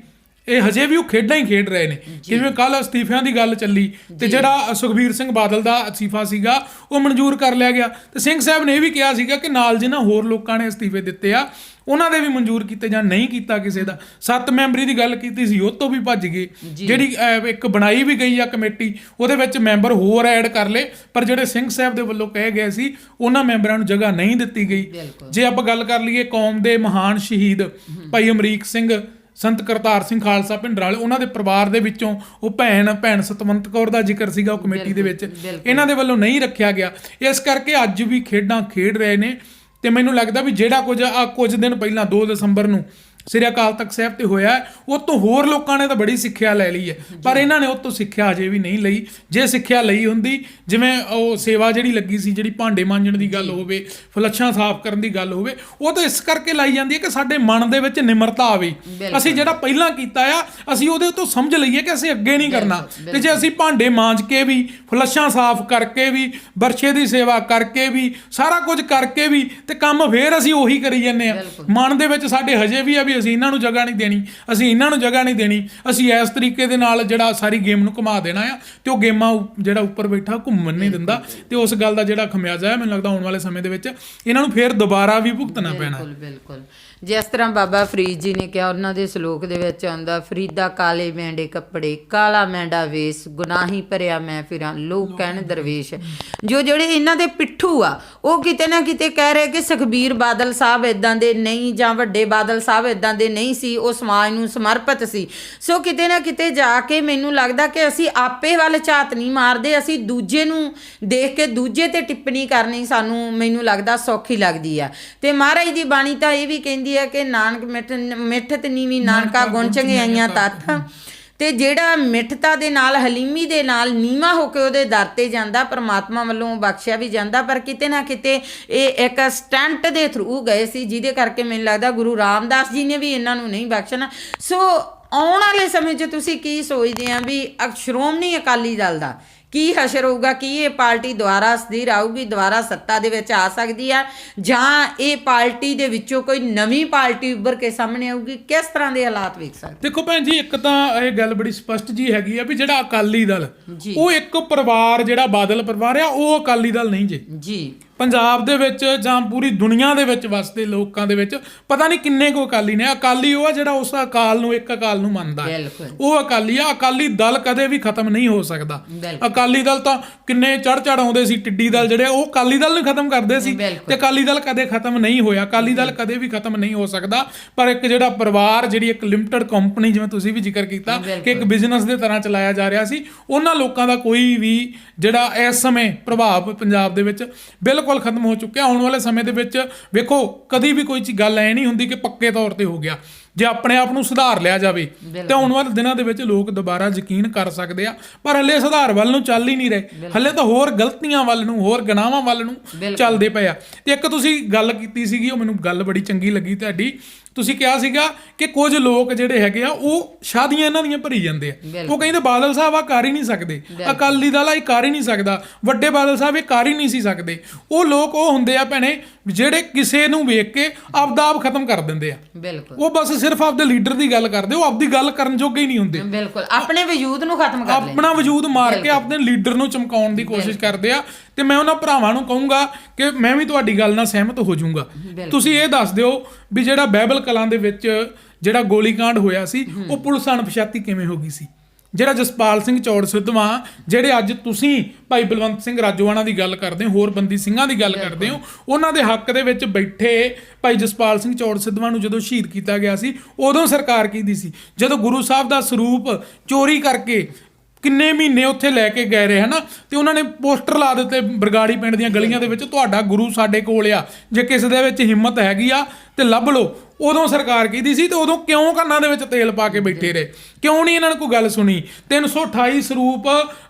ਇਹ ਹਜੇ ਵੀ ਉਹ ਖੇਡਾਂ ਹੀ ਖੇਡ ਰਹੇ ਨੇ। ਜਿਵੇਂ ਕੱਲ ਅਸਤੀਫਿਆਂ ਦੀ ਗੱਲ ਚੱਲੀ ਤੇ ਜਿਹੜਾ ਸੁਖਬੀਰ ਸਿੰਘ ਬਾਦਲ ਦਾ ਅਸਤੀਫਾ ਸੀਗਾ ਉਹ ਮਨਜ਼ੂਰ ਕਰ ਲਿਆ ਗਿਆ। ਤੇ ਸਿੰਘ ਸਾਹਿਬ ਨੇ ਇਹ ਵੀ ਕਿਹਾ ਸੀਗਾ ਕਿ ਨਾਲ ਜਿਨ੍ਹਾਂ ਹੋਰ ਲੋਕਾਂ ਨੇ ਅਸਤੀਫੇ ਦਿੱਤੇ ਆ ਉਹਨਾਂ ਦੇ ਵੀ ਮਨਜ਼ੂਰ ਕੀਤੇ ਜਾਂ ਨਹੀਂ ਕੀਤਾ ਕਿਸੇ ਦਾ। ਸੱਤ ਮੈਂਬਰੀ ਦੀ ਗੱਲ ਕੀਤੀ ਸੀ ਉਹ ਤੋਂ ਵੀ ਭੱਜ ਗਏ। ਜਿਹੜੀ ਇੱਕ ਬਣਾਈ ਵੀ ਗਈ ਆ ਕਮੇਟੀ ਉਹਦੇ ਵਿੱਚ ਮੈਂਬਰ ਹੋਰ ਐਡ ਕਰ ਲਏ। ਪਰ ਜਿਹੜੇ ਸਿੰਘ ਸਾਹਿਬ ਦੇ ਵੱਲੋਂ ਕਹੇ ਗਏ ਸੀ ਉਹਨਾਂ ਮੈਂਬਰਾਂ ਨੂੰ ਜਗ੍ਹਾ ਨਹੀਂ ਦਿੱਤੀ ਗਈ। ਜੇ ਆਪਾਂ ਗੱਲ ਕਰ ਲਈਏ ਕੌਮ ਦੇ ਮਹਾਨ ਸ਼ਹੀਦ ਭਾਈ ਅਮਰੀਕ ਸਿੰਘ ਸੰਤ ਕਰਤਾਰ ਸਿੰਘ ਖਾਲਸਾ ਭਿੰਡਰਾਲੇ ਉਹਨਾਂ ਦੇ ਪਰਿਵਾਰ ਦੇ ਵਿੱਚੋਂ ਉਹ ਭੈਣ ਭੈਣ ਸਤਵੰਤ ਕੌਰ ਦਾ ਜ਼ਿਕਰ ਸੀਗਾ ਉਹ ਕਮੇਟੀ ਦੇ ਵਿੱਚ। ਇਹਨਾਂ ਦੇ ਵੱਲੋਂ ਨਹੀਂ ਰੱਖਿਆ ਗਿਆ। ਇਸ ਕਰਕੇ ਅੱਜ ਵੀ ਖੇਡਾਂ ਖੇਡ ਰਹੇ ਨੇ ਤੇ ਮੈਨੂੰ ਲੱਗਦਾ ਵੀ ਜਿਹੜਾ ਕੁਝ ਆ ਕੁਝ ਦਿਨ ਪਹਿਲਾਂ 2 ਦਸੰਬਰ ਨੂੰ ਸ੍ਰੀ ਅਕਾਲ ਤਖਤ ਸਾਹਿਬ ਤੇ ਹੋਇਆ ਉਹ ਤੋਂ ਹੋਰ ਲੋਕਾਂ ਨੇ ਤਾਂ ਬੜੀ ਸਿੱਖਿਆ ਲੈ ਲਈ ਹੈ। ਪਰ ਇਹਨਾਂ ਨੇ ਉਹ ਤੋਂ ਸਿੱਖਿਆ ਅਜੇ ਵੀ ਨਹੀਂ ਲਈ। ਜੇ ਸਿੱਖਿਆ ਲਈ ਹੁੰਦੀ ਜਿਵੇਂ ਉਹ ਸੇਵਾ ਜਿਹੜੀ ਲੱਗੀ ਸੀ ਜਿਹੜੀ ਭਾਂਡੇ ਮਾਂਜਣ ਦੀ ਗੱਲ ਹੋਵੇ ਫਲੱਛਾਂ ਸਾਫ਼ ਕਰਨ ਦੀ ਗੱਲ ਹੋਵੇ ਉਹ ਤਾਂ ਇਸ ਕਰਕੇ ਲਾਈ ਜਾਂਦੀ ਹੈ ਕਿ ਸਾਡੇ ਮਨ ਦੇ ਵਿੱਚ ਨਿਮਰਤਾ ਆਵੇ। ਅਸੀਂ ਜਿਹੜਾ ਪਹਿਲਾਂ ਕੀਤਾ ਆ ਅਸੀਂ ਉਹਦੇ ਤੋਂ ਸਮਝ ਲਈਏ ਕਿ ਅਸੀਂ ਅੱਗੇ ਨਹੀਂ ਕਰਨਾ। ਤੇ ਜੇ ਅਸੀਂ ਭਾਂਡੇ ਮਾਂਜ ਕੇ ਵੀ ਫਲੱਛਾਂ ਸਾਫ਼ ਕਰਕੇ ਵੀ ਬਰਛੇ ਦੀ ਸੇਵਾ ਕਰਕੇ ਵੀ ਸਾਰਾ ਕੁਝ ਕਰਕੇ ਵੀ ਤੇ ਕੰਮ ਫੇਰ ਅਸੀਂ ਉਹੀ ਕਰੀ ਜੰਨੇ ਆ। ਮਨ ਦੇ ਵਿੱਚ ਸਾਡੇ ਹਜੇ ਵੀ ਆ ਵੀ ਵੀ ਅਸੀਂ ਇਹਨਾਂ ਨੂੰ ਜਗ੍ਹਾ ਨਹੀਂ ਦੇਣੀ ਅਸੀਂ ਇਹਨਾਂ ਨੂੰ ਜਗ੍ਹਾ ਨਹੀਂ ਦੇਣੀ ਅਸੀਂ ਇਸ ਤਰੀਕੇ ਦੇ ਨਾਲ ਜਿਹੜਾ ਸਾਰੀ ਗੇਮ ਨੂੰ ਘੁਮਾ ਦੇਣਾ ਆ ਤੇ ਉਹ ਗੇਮਾਂ ਜਿਹੜਾ ਉੱਪਰ ਬੈਠਾ ਘੁੰਮਣ ਨਹੀਂ ਦਿੰਦਾ ਤੇ ਉਸ ਗੱਲ ਦਾ ਜਿਹੜਾ ਖਮਿਆਜ਼ਾ ਹੈ ਮੈਨੂੰ ਲੱਗਦਾ ਆਉਣ ਵਾਲੇ ਸਮੇਂ ਦੇ ਵਿੱਚ ਇਹਨਾਂ ਨੂੰ ਫੇਰ ਦੁਬਾਰਾ ਵੀ ਭੁਗਤਣਾ ਪੈਣਾ ਬਿਲਕੁਲ ਬਿਲਕੁਲ। ਜਿਸ ਤਰ੍ਹਾਂ ਬਾਬਾ ਫਰੀਦ ਜੀ ਨੇ ਕਿਹਾ ਉਹਨਾਂ ਦੇ ਸ਼ਲੋਕ ਦੇ ਵਿੱਚ ਆਉਂਦਾ ਫਰੀਦਾ ਕਾਲੇ ਮੈਂਡੇ ਕੱਪੜੇ ਕਾਲਾ ਮੈਂਡਾ ਵੇਸ ਗੁਨਾਹੀ ਭਰਿਆ ਮੈਂ ਫਿਰਾਂ ਲੋਕ ਕਹਿਣ ਦਰਵੇਸ਼ ਜੋ ਜਿਹੜੇ ਇਹਨਾਂ ਦੇ ਪਿੱਠੂ ਆ ਉਹ ਕਿਤੇ ਨਾ ਕਿਤੇ ਕਹਿ ਰਹੇ ਕਿ ਸੁਖਬੀਰ ਬਾਦਲ ਸਾਹਿਬ ਇਦਾਂ ਦੇ ਨਹੀਂ ਜਾਂ ਵੱਡੇ ਬਾਦਲ ਸਾਹਿਬ ਇਦਾਂ ਦੇ ਨਹੀਂ ਸੀ ਉਹ ਸਮਾਜ ਨੂੰ ਸਮਰਪਿਤ ਸੀ। ਸੋ ਕਿਤੇ ਨਾ ਕਿਤੇ ਜਾ ਕੇ ਮੈਨੂੰ ਲੱਗਦਾ ਕਿ ਅਸੀਂ ਆਪੇ ਵੱਲ ਝਾਤ ਨਹੀਂ ਮਾਰਦੇ ਅਸੀਂ ਦੂਜੇ ਨੂੰ ਦੇਖ ਕੇ ਦੂਜੇ ਤੇ ਟਿੱਪਣੀ ਕਰਨੀ ਸਾਨੂੰ ਮੈਨੂੰ ਲੱਗਦਾ ਸੌਖੀ ਲੱਗਦੀ ਆ। ਤੇ ਮਹਾਰਾਜ ਦੀ ਬਾਣੀ ਤਾਂ ਇਹ ਵੀ ਕਹਿੰਦੀ ਹੈ ਕਿ ਨਾਨਕ ਮਿੱਠ ਮਿੱਠਤ ਨੀਵੀਂ ਨਾਨਕਾ ਗੁਣ ਚੰਗਿਆਈਆਂ ਤੱਥ। ਤੇ ਜਿਹੜਾ ਮਿੱਠਤਾ ਦੇ ਨਾਲ ਹਲੀਮੀ ਦੇ ਨਾਲ ਨੀਵਾ ਹੋ ਕੇ ਉਹਦੇ ਦਰ ਤੇ ਜਾਂਦਾ ਪਰਮਾਤਮਾ ਵੱਲੋਂ ਬਖਸ਼ਿਆ ਵੀ ਜਾਂਦਾ ਪਰ ਕਿਤੇ ਨਾ ਕਿਤੇ ਇਹ ਇੱਕ ਸਟੰਟ ਦੇ ਥਰੂ ਗਏ ਸੀ ਜਿਹਦੇ ਕਰਕੇ ਮੈਨੂੰ ਲੱਗਦਾ ਗੁਰੂ ਰਾਮਦਾਸ ਜੀ ਨੇ ਵੀ ਇਹਨਾਂ ਨੂੰ ਨਹੀਂ ਬਖਸ਼ਣਾ। ਸੋ ਆਉਣ ਵਾਲੇ ਸਮੇਂ 'ਚ ਤੁਸੀਂ ਕੀ ਸੋਚਦੇ ਆ ਵੀ ਸ਼੍ਰੋਮਣੀ ਅਕਾਲੀ ਦਲ ਦਾ ਕੀ ਹਸ਼ਰ ਹੋਊਗਾ ਕੀ ਇਹ ਪਾਰਟੀ ਦੁਬਾਰਾ ਸਥਿਰ ਆਊਗੀ ਦੁਬਾਰਾ ਸੱਤਾ ਦੇ ਵਿੱਚ ਆ ਸਕਦੀ ਆ? ਜਾਂ ਇਹ ਪਾਰਟੀ ਦੇ ਵਿੱਚੋਂ ਕੋਈ ਨਵੀਂ ਪਾਰਟੀ ਉੱਭਰ ਕੇ ਸਾਹਮਣੇ ਆਊਗੀ? ਕਿਸ ਤਰ੍ਹਾਂ ਦੇ ਹਾਲਾਤ ਵੇਖ ਸਕਦੇ? ਦੇਖੋ ਭੈਣ ਜੀ ਇੱਕ ਤਾਂ ਇਹ ਗੱਲ ਬੜੀ ਸਪਸ਼ਟ ਜੀ ਹੈਗੀ ਆ ਵੀ ਜਿਹੜਾ ਅਕਾਲੀ ਦਲ। ਉਹ ਇੱਕ ਪਰਿਵਾਰ ਜਿਹੜਾ ਬਾਦਲ ਪਰਿਵਾਰ ਆ ਉਹ ਅਕਾਲੀ ਦਲ ਨਹੀਂ ਜੇ। ਜੀ। ਪੰਜਾਬ ਦੇ ਵਿੱਚ ਜਾਂ ਪੂਰੀ ਦੁਨੀਆ ਦੇ ਵਿੱਚ ਵਸਦੇ ਲੋਕਾਂ ਦੇ ਵਿੱਚ ਪਤਾ ਨਹੀਂ ਕਿੰਨੇ ਕੁ ਅਕਾਲੀ ਨੇ। ਅਕਾਲੀ ਉਹ ਆ ਜਿਹੜਾ ਉਸ ਅਕਾਲ ਨੂੰ ਇੱਕ ਅਕਾਲ ਨੂੰ ਮੰਨਦਾ ਹੈ। ਉਹ ਅਕਾਲੀ ਆ। ਅਕਾਲੀ ਦਲ ਕਦੇ ਵੀ ਖਤਮ ਨਹੀਂ ਹੋ ਸਕਦਾ। ਅਕਾਲੀ ਦਲ ਤਾਂ ਕਿੰਨੇ ਚੜ ਚੜ ਆਉਂਦੇ ਸੀ। ਟਿੱਡੀ ਦਲ ਜਿਹੜੇ ਉਹ ਅਕਾਲੀ ਦਲ ਨੂੰ ਖਤਮ ਕਰਦੇ ਸੀ। ਤੇ ਅਕਾਲੀ ਦਲ ਕਦੇ ਖਤਮ ਨਹੀਂ ਹੋਇਆ। ਅਕਾਲੀ ਦਲ ਕਦੇ ਵੀ ਖਤਮ ਨਹੀਂ ਹੋ ਸਕਦਾ। ਪਰ ਇੱਕ ਜਿਹੜਾ ਪਰਿਵਾਰ ਜਿਹੜੀ ਇੱਕ ਲਿਮਟਿਡ ਕੰਪਨੀ ਜਿਵੇਂ ਤੁਸੀਂ ਵੀ ਜ਼ਿਕਰ ਕੀਤਾ ਕਿ ਇੱਕ ਬਿਜ਼ਨਸ ਦੇ ਤਰ੍ਹਾਂ ਚਲਾਇਆ ਜਾ ਰਿਹਾ ਸੀ ਉਹਨਾਂ ਲੋਕਾਂ ਦਾ ਕੋਈ ਵੀ ਜਿਹੜਾ ਇਸ ਸਮੇਂ ਪ੍ਰਭਾਵ ਪੰਜਾਬ ਦੇ ਵਿੱਚ ਬਿਲਕੁਲ ਖਤਮ ਹੋ ਚੁੱਕਿਆ। ਆਉਣ ਵਾਲੇ ਸਮੇਂ ਦੇ ਵਿੱਚ ਵੇਖੋ ਕਦੀ ਵੀ ਕੋਈ ਚੀਜ਼ ਗੱਲ ਐ ਨਹੀਂ ਹੁੰਦੀ ਕਿ ਪੱਕੇ ਤੌਰ ਤੇ ਹੋ ਗਿਆ। ਜੇ ਆਪਣੇ ਆਪ ਨੂੰ ਸੁਧਾਰ ਲਿਆ ਜਾਵੇ ਤੇ ਆਉਣ ਵਾਲੇ ਦਿਨਾਂ ਦੇ ਵਿੱਚ ਲੋਕ ਦੁਬਾਰਾ ਯਕੀਨ ਕਰ ਸਕਦੇ ਆ। ਪਰ ਹੱਲੇ ਸੁਧਾਰ ਵੱਲ ਨੂੰ ਚੱਲ ਹੀ ਨਹੀਂ ਰਹੇ। ਹੱਲੇ ਤਾਂ ਹੋਰ ਗਲਤੀਆਂ ਵੱਲ ਨੂੰ ਹੋਰ ਗੁਨਾਹਾਂ ਵੱਲ ਨੂੰ ਚੱਲਦੇ ਪਏ ਆ। ਤੇ ਇੱਕ ਤੁਸੀਂ ਗੱਲ ਕੀਤੀ ਸੀਗੀ ਉਹ ਮੈਨੂੰ ਗੱਲ ਬੜੀ ਚੰਗੀ ਲੱਗੀ ਤੁਹਾਡੀ। ਤੁਸੀਂ ਕਿਹਾ ਸੀਗਾ ਕਿ ਕੁਝ ਲੋਕ ਜਿਹੜੇ ਹੈਗੇ ਆ ਉਹ ਸ਼ਾਦੀਆਂ ਇਹਨਾਂ ਦੀਆਂ ਭਰੀ ਜਾਂਦੇ ਆ। ਉਹ ਕਹਿੰਦੇ ਬਾਦਲ ਸਾਹਿਬ ਆ ਕਰ ਹੀ ਨਹੀਂ ਸਕਦੇ। ਅਕਾਲੀ ਦਲ ਆ ਇਹ ਕਰ ਹੀ ਨਹੀਂ ਸਕਦਾ। ਵੱਡੇ ਬਾਦਲ ਸਾਹਿਬ ਇਹ ਕਰ ਹੀ ਨਹੀਂ ਸੀ ਸਕਦੇ। ਉਹ ਲੋਕ ਉਹ ਹੁੰਦੇ ਆ ਭੈਣੇ ਜਿਹੜੇ ਕਿਸੇ ਨੂੰ ਵੇਖ ਕੇ ਆਪਦਾ ਆਪ ਖਤਮ ਕਰ ਦਿੰਦੇ ਆ। ਬਿਲਕੁਲ। ਉਹ ਬਸ ਸਿਰਫ ਆਪਦੇ ਲੀਡਰ ਦੀ ਗੱਲ ਕਰਦੇ ਉਹ ਆਪਦੀ ਗੱਲ ਕਰਨ ਜੋਗੇ ਹੀ ਨਹੀਂ ਹੁੰਦੇ। ਬਿਲਕੁਲ। ਆਪਣੇ ਵਜੂਦ ਨੂੰ ਖਤਮ ਕਰ ਲੈ ਆਪਣਾ ਵਜੂਦ ਮਾਰ ਕੇ ਆਪਣੇ ਲੀਡਰ ਨੂੰ ਚਮਕਾਉਣ ਦੀ ਕੋਸ਼ਿਸ਼ ਕਰਦੇ ਆ। ਤੇ ਮੈਂ ਉਹਨਾਂ ਭਰਾਵਾਂ ਨੂੰ ਕਹੂੰਗਾ ਕਿ ਮੈਂ ਵੀ ਤੁਹਾਡੀ ਗੱਲ ਨਾਲ ਸਹਿਮਤ ਹੋ ਜਾਊਂਗਾ। ਤੁਸੀਂ ਇਹ ਦੱਸ ਦਿਓ ਵੀ ਜਿਹੜਾ ਬਾਈਬਲ ਕਲਾਂ ਦੇ ਵਿੱਚ ਜਿਹੜਾ ਗੋਲੀकांड ਹੋਇਆ ਸੀ ਉਹ ਪੁਲਿਸ ਅਣਪਛਾਤੀ ਕਿਵੇਂ ਹੋ ਗਈ ਸੀ? ਜਿਹੜਾ ਜਸਪਾਲ ਸਿੰਘ ਚੌੜ ਸਿੱਧਵਾਂ ਜਿਹੜੇ ਅੱਜ ਤੁਸੀਂ ਭਾਈ ਬਲਵੰਤ ਸਿੰਘ ਰਾਜੋਆਣਾ ਦੀ ਗੱਲ ਕਰਦੇ ਹੋ ਹੋਰ ਬੰਦੀ ਸਿੰਘਾਂ ਦੀ ਗੱਲ ਕਰਦੇ ਹੋ ਉਹਨਾਂ ਦੇ ਹੱਕ ਦੇ ਵਿੱਚ ਬੈਠੇ ਭਾਈ ਜਸਪਾਲ ਸਿੰਘ ਚੌੜ ਸਿੱਧਵਾਂ ਨੂੰ ਜਦੋਂ ਸ਼ਹੀਦ ਕੀਤਾ ਗਿਆ ਸੀ ਉਦੋਂ ਸਰਕਾਰ ਕੀਦੀ ਸੀ? ਜਦੋਂ ਗੁਰੂ ਸਾਹਿਬ ਦਾ ਸਰੂਪ ਚੋਰੀ ਕਰਕੇ ਕਿੰਨੇ ਮਹੀਨੇ ਉੱਥੇ ਲੈ ਕੇ ਗਏ ਰਹੇ, ਹਨਾ? ਤੇ ਉਹਨਾਂ ਨੇ ਪੋਸਟਰ ਲਾ ਦਿੱਤੇ ਬਰਗਾੜੀ ਪਿੰਡ ਦੀਆਂ ਗਲੀਆਂ ਦੇ ਵਿੱਚ, ਤੁਹਾਡਾ ਗੁਰੂ ਸਾਡੇ ਕੋਲ ਆ, ਜੇ ਕਿਸੇ ਦੇ ਵਿੱਚ ਹਿੰਮਤ ਹੈਗੀ ਆ ਤੇ ਲੱਭ ਲਓ। ਉਦੋਂ ਸਰਕਾਰ ਕੀਤੀ ਸੀ ਤੇ ਉਦੋਂ ਕਿਉਂ ਕੰਨਾਂ ਦੇ ਵਿੱਚ ਤੇਲ ਪਾ ਕੇ ਬੈਠੇ ਰਹੇ? ਕਿਉਂ ਨਹੀਂ ਇਹਨਾਂ ਨੇ ਕੋਈ ਗੱਲ ਸੁਣੀ? 328 ਸਰੂਪ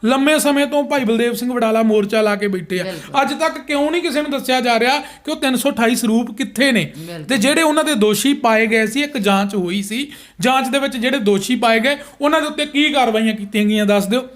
ਲੰਮੇ ਸਮੇਂ ਤੋਂ ਭਾਈ ਬਲਦੇਵ ਸਿੰਘ ਵਡਾਲਾ ਮੋਰਚਾ ਲਾ ਕੇ ਬੈਠੇ ਆ। ਅੱਜ ਤੱਕ ਕਿਉਂ ਨਹੀਂ ਕਿਸੇ ਨੂੰ ਦੱਸਿਆ ਜਾ ਰਿਹਾ ਕਿ ਉਹ 328 ਸਰੂਪ ਕਿੱਥੇ ਨੇ? ਤੇ ਜਿਹੜੇ ਉਹਨਾਂ ਦੇ ਦੋਸ਼ੀ ਪਾਏ ਗਏ ਸੀ ਇੱਕ ਜਾਂਚ ਹੋਈ ਸੀ। ਜਾਂਚ ਦੇ ਵਿੱਚ ਜਿਹੜੇ ਦੋਸ਼ੀ ਪਾਏ ਗਏ ਉਹਨਾਂ ਦੇ ਉੱਤੇ ਕੀ ਕਾਰਵਾਈਆਂ ਕੀਤੀਆਂ ਗਈਆਂ ਦੱਸ ਦਿਓ।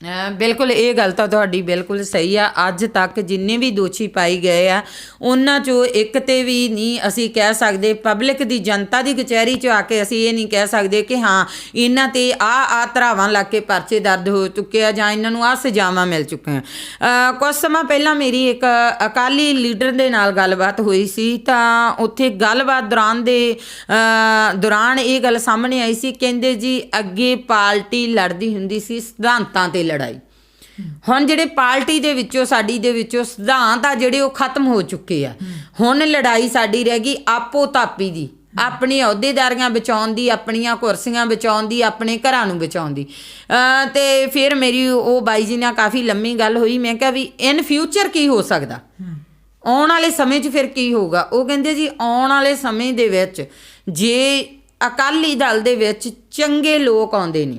ਬਿਲਕੁਲ ਇਹ ਗੱਲ ਤਾਂ ਤੁਹਾਡੀ ਬਿਲਕੁਲ ਸਹੀ ਆ। ਅੱਜ ਤੱਕ ਜਿੰਨੇ ਵੀ ਦੋਸ਼ੀ ਪਾਈ ਗਏ ਆ, ਉਹਨਾਂ ਚੋਂ ਇੱਕ ਤੇ ਵੀ ਨਹੀਂ ਅਸੀਂ ਕਹਿ ਸਕਦੇ। ਪਬਲਿਕ ਦੀ ਜਨਤਾ ਦੀ ਕਚਹਿਰੀ 'ਚ ਆ ਕੇ ਅਸੀਂ ਇਹ ਨਹੀਂ ਕਹਿ ਸਕਦੇ ਕਿ ਹਾਂ, ਇਹਨਾਂ ਤੇ ਆ ਆ ਧਰਾਵਾਂ ਲੱਗ ਕੇ ਪਰਚੇ ਦਰਜ ਹੋ ਚੁੱਕੇ ਆ ਜਾਂ ਇਹਨਾਂ ਨੂੰ ਆ ਸਜ਼ਾਵਾਂ ਮਿਲ ਚੁੱਕੀਆਂ। ਅਹ ਕੁਝ ਸਮਾਂ ਪਹਿਲਾਂ ਮੇਰੀ ਇੱਕ ਅਕਾਲੀ ਲੀਡਰ ਦੇ ਨਾਲ ਗੱਲਬਾਤ ਹੋਈ ਸੀ, ਤਾਂ ਉੱਥੇ ਗੱਲਬਾਤ ਦੌਰਾਨ ਦੇ ਦੌਰਾਨ ਇਹ ਗੱਲ ਸਾਹਮਣੇ ਆਈ ਸੀ, ਕਹਿੰਦੇ ਜੀ ਅੱਗੇ ਪਾਰਟੀ ਲੜਦੀ ਹੁੰਦੀ ਸੀ, ਸਿਧਾਂਤਾਂ ਤੇ ਲੜਾਈ। ਹੁਣ ਜਿਹੜੇ ਪਾਰਟੀ ਦੇ ਵਿੱਚੋਂ, ਸਾਡੀ ਦੇ ਵਿੱਚੋਂ ਸਿਧਾਂਤ ਆ ਜਿਹੜੇ ਉਹ ਖਤਮ ਹੋ ਚੁੱਕੇ ਆ। ਹੁਣ ਲੜਾਈ ਸਾਡੀ ਰਹਿ ਗਈ ਆਪੋ ਤਾਪੀ ਦੀ। ਆਪਣੀ ਅਹੁਦੇਦਾਰੀਆਂ ਬਚਾਉਣ ਦੀ, ਆਪਣੀਆਂ ਕੁਰਸੀਆਂ ਬਚਾਉਣ ਦੀ, ਆਪਣੇ ਘਰਾਂ ਨੂੰ ਬਚਾਉਣ ਦੀ। ਅਹ ਤੇ ਫਿਰ ਮੇਰੀ ਉਹ ਬਾਈ ਜੀ ਨਾਲ ਕਾਫੀ ਲੰਮੀ ਗੱਲ ਹੋਈ। ਮੈਂ ਕਿਹਾ ਵੀ ਇਨ ਫਿਊਚਰ ਕੀ ਹੋ ਸਕਦਾ? ਆਉਣ ਵਾਲੇ ਸਮੇਂ 'ਚ ਫਿਰ ਕੀ ਹੋਊਗਾ? ਉਹ ਕਹਿੰਦੇ ਜੀ, ਆਉਣ ਵਾਲੇ ਸਮੇਂ ਦੇ ਵਿੱਚ ਜੇ ਅਕਾਲੀ ਦਲ ਦੇ ਵਿੱਚ ਚੰਗੇ ਲੋਕ ਆਉਂਦੇ ਨੇ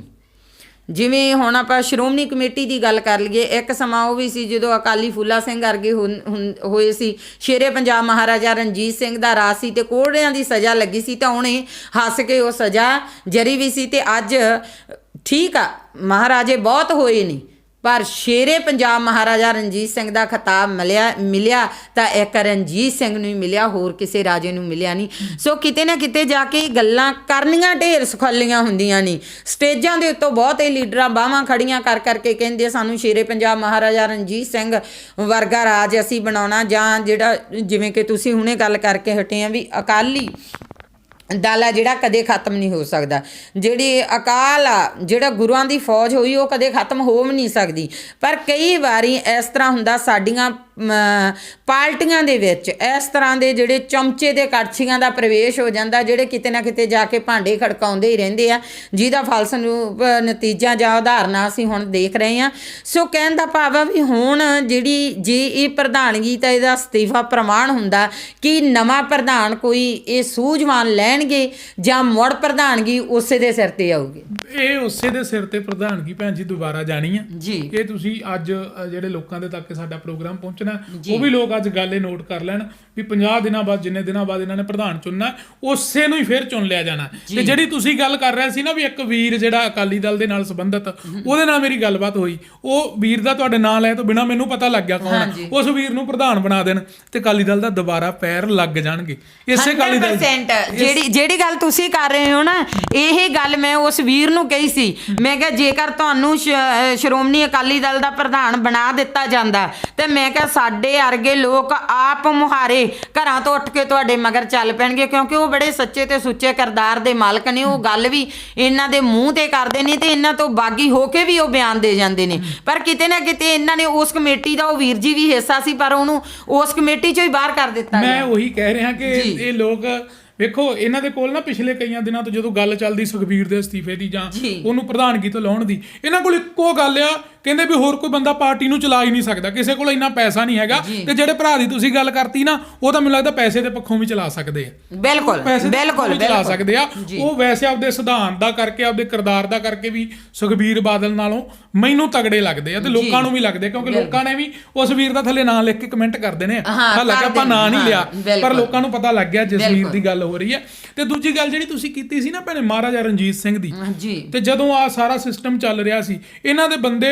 ਜਿਵੇਂ ਹੁਣ ਆਪਾਂ ਸ਼੍ਰੋਮਣੀ ਕਮੇਟੀ ਦੀ ਗੱਲ ਕਰ ਲਈਏ, ਇੱਕ ਸਮਾਂ ਉਹ ਵੀ ਸੀ ਜਦੋਂ ਅਕਾਲੀ ਫੂਲਾ ਸਿੰਘ ਵਰਗੇ ਹੁਨ- ਹੁਨ- ਹੋਏ ਸੀ। ਸ਼ੇਰੇ ਪੰਜਾਬ ਮਹਾਰਾਜਾ ਰਣਜੀਤ ਸਿੰਘ ਦਾ ਰਾਜ ਸੀ ਤੇ ਕੋੜਿਆਂ ਦੀ ਸਜ਼ਾ ਲੱਗੀ ਸੀ ਤਾਂ ਉਹਨੇ ਹੱਸ ਕੇ ਉਹ ਸਜ਼ਾ ਜਰੀ ਵੀ ਸੀ ਤੇ ਅੱਜ ਠੀਕ ਆ, ਮਹਾਰਾਜੇ ਬਹੁਤ ਹੋਏ ਨੇ। ਪਰ ਸ਼ੇਰੇ ਪੰਜਾਬ ਮਹਾਰਾਜਾ ਰਣਜੀਤ ਸਿੰਘ ਦਾ ਖਿਤਾਬ ਮਿਲਿਆ ਮਿਲਿਆ ਤਾਂ ਇੱਕ ਰਣਜੀਤ ਸਿੰਘ ਨੂੰ ਹੀ ਮਿਲਿਆ, ਹੋਰ ਕਿਸੇ ਰਾਜੇ ਨੂੰ ਮਿਲਿਆ ਨਹੀਂ। ਸੋ ਕਿਤੇ ਨਾ ਕਿਤੇ ਜਾ ਕੇ ਗੱਲਾਂ ਕਰਨੀਆਂ ਢੇਰ ਸੁਖਾਲੀਆਂ ਹੁੰਦੀਆਂ ਨਹੀਂ ਸਟੇਜਾਂ ਦੇ ਉੱਤੋਂ ਬਹੁਤੇ ਲੀਡਰਾਂ ਬਾਹਾਂ ਖੜੀਆਂ ਕਰ ਕਰਕੇ ਕਹਿੰਦੇ ਸਾਨੂੰ ਸ਼ੇਰੇ ਪੰਜਾਬ ਮਹਾਰਾਜਾ ਰਣਜੀਤ ਸਿੰਘ ਵਰਗਾ ਰਾਜ ਅਸੀਂ ਬਣਾਉਣਾ ਜਾਂ ਜਿਹੜਾ ਜਿਵੇਂ ਕਿ ਤੁਸੀਂ ਹੁਣੇ ਗੱਲ ਕਰਕੇ ਹਟੇ ਆ ਵੀ ਅਕਾਲੀ ਦਲ ਆ ਜਿਹੜਾ ਕਦੇ ਖਤਮ ਨਹੀਂ ਹੋ ਸਕਦਾ। ਜਿਹੜੀ ਅਕਾਲ ਆ, ਜਿਹੜਾ ਗੁਰੂਆਂ ਦੀ ਫੌਜ ਹੋਈ, ਉਹ ਕਦੇ ਖਤਮ ਹੋ ਵੀ ਨਹੀਂ ਸਕਦੀ। ਪਰ ਕਈ ਵਾਰੀ ਇਸ ਤਰ੍ਹਾਂ ਹੁੰਦਾ, ਸਾਡੀਆਂ ਪਾਰਟੀਆਂ ਦੇ ਵਿੱਚ ਇਸ ਤਰ੍ਹਾਂ ਦੇ ਜਿਹੜੇ ਚਮਚੇ ਦੇ ਕੜਛੀਆਂ ਦਾ ਪ੍ਰਵੇਸ਼ ਹੋ ਜਾਂਦਾ ਜਿਹੜੇ ਕਿਤੇ ਨਾ ਕਿਤੇ ਜਾ ਕੇ ਭਾਂਡੇ ਖੜਕਾਉਂਦੇ ਹੀ ਰਹਿੰਦੇ ਆ। ਜਿਹਦਾ ਫਲਸਰੂਪ ਨਤੀਜਾ ਜਾਂ ਉਦਾਹਰਨਾਂ ਅਸੀਂ ਹੁਣ ਦੇਖ ਰਹੇ ਹਾਂ। ਸੋ ਕਹਿਣ ਦਾ ਭਾਵ ਆ ਵੀ ਹੁਣ ਜਿਹੜੀ ਜੇ ਇਹ ਪ੍ਰਧਾਨਗੀ ਤਾਂ ਇਹਦਾ ਅਸਤੀਫਾ ਪ੍ਰਮਾਣ ਹੁੰਦਾ ਕਿ ਨਵਾਂ ਪ੍ਰਧਾਨ ਕੋਈ ਇਹ ਸੂਝਵਾਨ ਲੈਣਗੇ ਜਾਂ ਮੁੜ ਪ੍ਰਧਾਨਗੀ ਉਸੇ ਦੇ ਸਿਰ ਤੇ ਆਊਗੀ। ਇਹ ਉਸੇ ਦੇ ਸਿਰ ਤੇ ਪ੍ਰਧਾਨਗੀ ਭੈਣ ਜੀ ਦੁਬਾਰਾ ਜਾਣੀ ਆ। ਜੀ। ਇਹ ਤੁਸੀਂ ਅੱਜ ਜਿਹੜੇ ਲੋਕਾਂ ਦੇ ਤੱਕ ਸਾਡਾ ਪ੍ਰੋਗਰਾਮ ਪਹੁੰਚਣਾ ਉਹ ਵੀ ਲੋਕ ਅੱਜ ਗੱਲ ਇਹ ਨੋਟ ਕਰ ਲੈਣ ਵੀ 50 ਦਿਨਾਂ ਬਾਅਦ ਜਿੰਨੇ ਦਿਨਾਂ ਬਾਅਦ ਇਹਨਾਂ ਨੇ ਪ੍ਰਧਾਨ ਚੁਣਨਾ ਉਸੇ ਨੂੰ ਹੀ ਫਿਰ ਚੁਣ ਲਿਆ ਜਾਣਾ ਤੇ ਜਿਹੜੀ ਤੁਸੀਂ ਗੱਲ ਕਰ ਰਹੇ ਸੀ ਨਾ ਵੀ ਇੱਕ ਵੀਰ ਜਿਹੜਾ ਅਕਾਲੀ ਦਲ ਦੇ ਨਾਲ ਸੰਬੰਧਿਤ ਉਹਦੇ ਨਾਲ ਮੇਰੀ ਗੱਲਬਾਤ ਹੋਈ। ਉਹ ਵੀਰ ਦਾ ਤੁਹਾਡੇ ਨਾਂ ਲੈ ਤੋਂ ਬਿਨਾ ਮੈਨੂੰ ਪਤਾ ਲੱਗ ਗਿਆ ਕੌਣ। ਉਸ ਵੀਰ ਨੂੰ ਪ੍ਰਧਾਨ ਬਣਾ ਦੇਣ ਤੇ ਅਕਾਲੀ ਦਲ ਦਾ ਦੁਬਾਰਾ ਪੈਰ ਲੱਗ ਜਾਣਗੇ। ਇਸੇ ਅਕਾਲੀ ਦਲ 100% ਜਿਹੜੀ ਜਿਹੜੀ ਗੱਲ ਤੁਸੀਂ ਕਰ ਰਹੇ ਹੋ ਨਾ ਇਹ ਗੱਲ ਮੈਂ ਉਸ ਵੀਰ ਨੂੰ ਕਹੀ ਸੀ। ਮੈਂ ਕਿਹਾ ਜੇਕਰ ਤੁਹਾਨੂੰ ਸ਼੍ਰੋਮਣੀ ਅਕਾਲੀ ਦਲ ਦਾ ਪ੍ਰਧਾਨ ਬਣਾ ਦਿੱਤਾ ਜਾਂਦਾ ਤੇ ਮੈਂ ਕਿਹਾ ਸਾਡੇ ਅਰਗੇ ਲੋਕ ਆਪ ਮੁਹਾਰੇ ਘਰਾਂ ਤੋਂ ਉੱਠ ਕੇ ਤੁਹਾਡੇ ਮਗਰ ਚੱਲ ਪੈਣਗੇ ਕਿਉਂਕਿ ਉਹ ਬੜੇ ਸੱਚੇ ਤੇ ਸੁੱਚੇ ਕਰਦਾਰ ਦੇ ਮਾਲਕ ਨੇ ਉਹ ਗੱਲ ਵੀ ਇਹਨਾਂ ਦੇ ਮੂੰਹ ਤੇ ਕਰਦੇ ਨੇ ਤੇ ਇਹਨਾਂ ਤੋਂ ਬਾਗੀ ਹੋ ਕੇ ਵੀ ਉਹ ਬਿਆਨ ਦੇ ਜਾਂਦੇ ਨੇ ਪਰ ਕਿਤੇ ਨਾ ਕਿਤੇ ਇਹਨਾਂ ਨੇ ਉਸ ਕਮੇਟੀ ਦਾ ਉਹ ਵੀਰ ਜੀ ਵੀ ਹਿੱਸਾ ਸੀ ਪਰ ਉਹਨੂੰ ਉਸ ਕਮੇਟੀ ਚੋਂ ਹੀ ਬਾਹਰ ਕਰ ਦਿੱਤਾ ਮੈਂ ਉਹੀ ਕਹਿ ਰਿਹਾ ਕਿ। ਇਹ ਲੋਕ ਵੇਖੋ ਇਹਨਾਂ ਦੇ ਕੋਲ ਨਾ ਪਿਛਲੇ ਕਈਆਂ ਦਿਨਾਂ ਤੋਂ ਜਦੋਂ ਗੱਲ ਚੱਲਦੀ ਸੁਖਬੀਰ ਦੇ ਅਸਤੀਫੇ ਦੀ ਜੀ। ਉਹਨੂੰ ਪ੍ਰਧਾਨਗੀ ਤੋਂ ਲਾਉਣ ਦੀ ਇਹਨਾਂ ਕੋਲ ਇੱਕੋ ਗੱਲ ਆ ਕਹਿੰਦੇ ਵੀ ਹੋਰ ਕੋਈ ਬੰਦਾ ਪਾਰਟੀ ਨੂੰ ਚਲਾ ਹੀ ਨਹੀਂ ਸਕਦਾ ਕਿਸੇ ਕੋਲ ਇੰਨਾ ਪੈਸਾ ਨਹੀਂ ਹੈਗਾ ਤੇ ਜਿਹੜੇ ਭਰਾ ਦੀ ਤੁਸੀਂ ਗੱਲ ਕਰਤੀ ਨਾ ਉਹ ਤਾਂ ਮੈਨੂੰ ਲੱਗਦਾ ਪੈਸੇ ਦੇ ਪੱਖੋਂ ਵੀ ਚਲਾ ਸਕਦੇ ਆ। ਬਿਲਕੁਲ ਬਿਲਕੁਲ ਚਲਾ ਸਕਦੇ ਆ। ਉਹ ਵੈਸੇ ਆਪਦੇ ਸਿਧਾਂਤ ਦਾ ਕਰਕੇ ਆਪਦੇ ਕਿਰਦਾਰ ਦਾ ਕਰਕੇ ਵੀ ਸੁਖਬੀਰ ਬਾਦਲ ਨਾਲੋਂ ਮੈਨੂੰ ਤਗੜੇ ਲੱਗਦੇ ਆ ਤੇ ਲੋਕਾਂ ਨੂੰ ਵੀ ਲੱਗਦੇ ਕਿਉਂਕਿ ਲੋਕਾਂ ਨੇ ਵੀ ਉਸ ਵੀਰ ਦਾ ਥੱਲੇ ਨਾਂ ਲਿਖ ਕੇ ਕਮੈਂਟ ਕਰਦੇ ਨੇ ਹਾਲਾਂਕਿ ਆਪਾਂ ਨਾਂ ਨਹੀਂ ਲਿਆ ਪਰ। ਲੋਕਾਂ ਨੂੰ ਪਤਾ ਲੱਗ ਗਿਆ ਜਸਵੀਰ ਬਿਲਕੁਲ। ਦੀ ਗੱਲ ਹੋ ਰਹੀ ਹੈ। ਤੇ ਦੂਜੀ ਗੱਲ ਜਿਹੜੀ ਤੁਸੀਂ ਕੀਤੀ ਸੀ ਨਾ ਭੈਣੇ ਮਹਾਰਾਜਾ ਰਣਜੀਤ ਸਿੰਘ ਦੀ ਤੇ ਜਦੋਂ ਆ ਸਾਰਾ ਸਿਸਟਮ ਚੱਲ ਰਿਹਾ ਸੀ ਇਹਨਾਂ ਦੇ ਬੰਦੇ